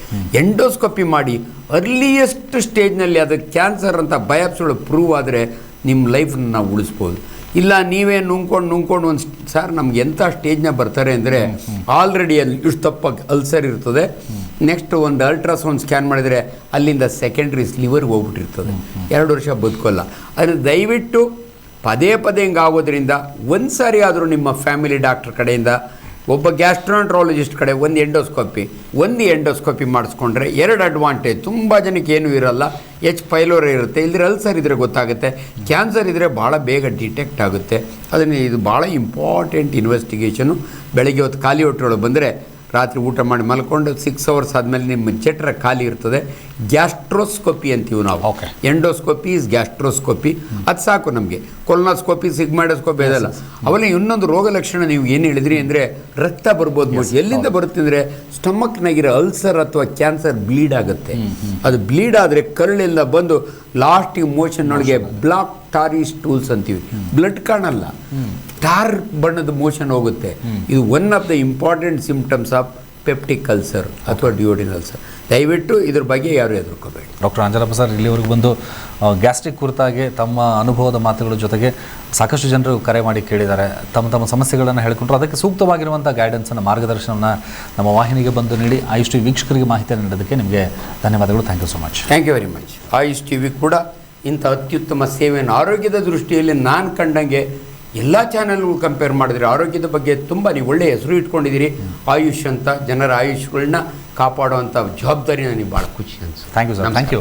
ಎಂಡೋಸ್ಕೋಪಿ ಮಾಡಿ ಅರ್ಲಿಯೆಸ್ಟ್ ಸ್ಟೇಜ್ನಲ್ಲಿ ಅದು ಕ್ಯಾನ್ಸರ್ ಅಂತ ಬಯಾಪ್ಸಿಗಳು ಪ್ರೂವ್ ಆದರೆ ನಿಮ್ಮ ಲೈಫನ್ನು ನಾವು ಉಳಿಸ್ಬೋದು. ಇಲ್ಲ ನೀವೇ ನುಂಗ್ಕೊಂಡು ನುಂಗ್ಕೊಂಡು ಒಂದು ಸಾರ್ ನಮ್ಗೆ ಎಂಥ ಸ್ಟೇಜ್ನ ಬರ್ತಾರೆ ಅಂದರೆ ಆಲ್ರೆಡಿ ಅಲ್ಲಿ ಇಷ್ಟು ತಪ್ಪ ಅಲ್ಸರ್ ಇರ್ತದೆ. ನೆಕ್ಸ್ಟ್ ಒಂದು ಅಲ್ಟ್ರಾಸೌಂಡ್ ಸ್ಕ್ಯಾನ್ ಮಾಡಿದರೆ ಅಲ್ಲಿಂದ ಸೆಕೆಂಡ್ರಿ ಲಿವರ್ಗೆ ಹೋಗ್ಬಿಟ್ಟಿರ್ತದೆ. ಎರಡು ವರ್ಷ ಬದುಕೋಲ್ಲ. ಅದನ್ನು ದಯವಿಟ್ಟು ಪದೇ ಪದೇ ಹಿಂಗೆ ಆಗೋದ್ರಿಂದ ಒಂದು ಸಾರಿ ಆದರೂ ನಿಮ್ಮ ಫ್ಯಾಮಿಲಿ ಡಾಕ್ಟ್ರ್ ಕಡೆಯಿಂದ ಒಬ್ಬ ಗ್ಯಾಸ್ಟ್ರಾಂಟ್ರಾಲಜಿಸ್ಟ್ ಕಡೆ ಒಂದು ಎಂಡೋಸ್ಕೋಪಿ ಒಂದು ಎಂಡೋಸ್ಕೋಪಿ ಮಾಡಿಸ್ಕೊಂಡ್ರೆ ಎರಡು ಅಡ್ವಾಂಟೇಜ್ ತುಂಬ ಜನಕ್ಕೆ ಏನೂ ಇರಲ್ಲ. ಎಚ್ ಪೈಲೋರ್ ಇರುತ್ತೆ. ಇಲ್ಲದ್ರೆ ಅಲ್ಸರ್ ಇದ್ದರೆ ಗೊತ್ತಾಗುತ್ತೆ. ಕ್ಯಾನ್ಸರ್ ಇದ್ದರೆ ಭಾಳ ಬೇಗ ಡಿಟೆಕ್ಟ್ ಆಗುತ್ತೆ. ಅದನ್ನು ಇದು ಭಾಳ ಇಂಪಾರ್ಟೆಂಟ್ ಇನ್ವೆಸ್ಟಿಗೇಷನು ಬೆಳಗ್ಗೆ ಹೊತ್ತು ಖಾಲಿ ಹೊಟ್ಟೆಗಳು ಬಂದರೆ ರಾತ್ರಿ ಊಟ ಮಾಡಿ ಮಲ್ಕೊಂಡು ಸಿಕ್ಸ್ ಅವರ್ಸ್ ಆದಮೇಲೆ ನಿಮ್ಮ ಜಠರ ಖಾಲಿ ಇರ್ತದೆ. ಗ್ಯಾಸ್ಟ್ರೋಸ್ಕೋಪಿ ಅಂತೀವಿ ನಾವು. ಎಂಡೋಸ್ಕೋಪಿ ಇಸ್ ಗ್ಯಾಸ್ಟ್ರೋಸ್ಕೋಪಿ ಅದು ಸಾಕು ನಮಗೆ. ಕೊಲ್ನಾಸ್ಕೋಪಿ ಸಿಗ್ಮಾಡೋಸ್ಕೋಪಿ ಅದಲ್ಲ ಅವಲ್ಲ ಇನ್ನೊಂದು ರೋಗ ಲಕ್ಷಣ ನೀವು ಏನು ಹೇಳಿದ್ರಿ ಅಂದರೆ ರಕ್ತ ಬರ್ಬೋದು ಮೋಸ್ಟ್ಲಿ. ಎಲ್ಲಿಂದ ಬರುತ್ತೆ ಅಂದರೆ ಸ್ಟಮಕ್ನಾಗಿರೋ ಅಲ್ಸರ್ ಅಥವಾ ಕ್ಯಾನ್ಸರ್ ಬ್ಲೀಡ್ ಆಗುತ್ತೆ. ಅದು ಬ್ಲೀಡ್ ಆದರೆ ಕರುಳಿಂದ ಬಂದು ಲಾಸ್ಟಿಗೆ ಮೋಷನ್ ಒಳಗೆ ಬ್ಲಾಕ್ ಟಾರಿ ಟೂಲ್ಸ್ ಅಂತೀವಿ. ಬ್ಲಡ್ ಕಾಣಲ್ಲ ಟಾರ್ ಬಣ್ಣದ ಮೋಷನ್ ಹೋಗುತ್ತೆ. ಇದು one of the important symptoms of peptic ulcer ಅಥವಾ ಡಿಯೋಡಿನ್ ಅಲ್ಸರ್ ದಯವಿಟ್ಟು ಇದ್ರ ಬಗ್ಗೆ ಯಾರು ಎದುರ್ಕೋಬೇಡಿ ಡಾಕ್ಟರ್ ಅಂಜನಪ್ಪ ಸರ್ ಇಲ್ಲಿವರೆಗೂ ಬಂದು ಗ್ಯಾಸ್ಟ್ರಿಕ್ ಕುರಿತಾಗಿ ತಮ್ಮ ಅನುಭವದ ಮಾತುಗಳ ಜೊತೆಗೆ ಸಾಕಷ್ಟು ಜನರು ಕರೆ ಮಾಡಿ ಕೇಳಿದ್ದಾರೆ. ತಮ್ಮ ತಮ್ಮ ಸಮಸ್ಯೆಗಳನ್ನು ಹೇಳ್ಕೊಂಡ್ರು. ಅದಕ್ಕೆ ಸೂಕ್ತವಾಗಿರುವಂಥ ಗೈಡೆನ್ಸನ್ನು ಮಾರ್ಗದರ್ಶನವನ್ನು ನಮ್ಮ ವಾಹಿನಿಗೆ ಬಂದು ನೀಡಿ. ಆಯುಷ್ಟಿ ವೀಕ್ಷಕರಿಗೆ ಮಾಹಿತಿ ನೀಡೋದಕ್ಕೆ ನಿಮಗೆ ಧನ್ಯವಾದಗಳು. Thank you so much thank you very much Ayush T V ಕೂಡ ಇಂಥ ಅತ್ಯುತ್ತಮ ಸೇವೆಯನ್ನು ಆರೋಗ್ಯದ ದೃಷ್ಟಿಯಲ್ಲಿ ನಾನು ಕಂಡಂಗೆ ಎಲ್ಲ ಚಾನೆಲ್ಗಳು ಕಂಪೇರ್ ಮಾಡಿದ್ರೆ ಆರೋಗ್ಯದ ಬಗ್ಗೆ ತುಂಬ ನೀವು ಒಳ್ಳೆಯ ಹೆಸರು ಇಟ್ಕೊಂಡಿದ್ದೀರಿ. ಆಯುಷ್ ಅಂತ ಜನರ ಆಯುಷ್ಗಳನ್ನ ಕಾಪಾಡುವಂಥ ಜವಾಬ್ದಾರಿ ನನಗೆ ಭಾಳ ಖುಷಿ ಅನಿಸುತ್ತೆ. Thank you sir thank you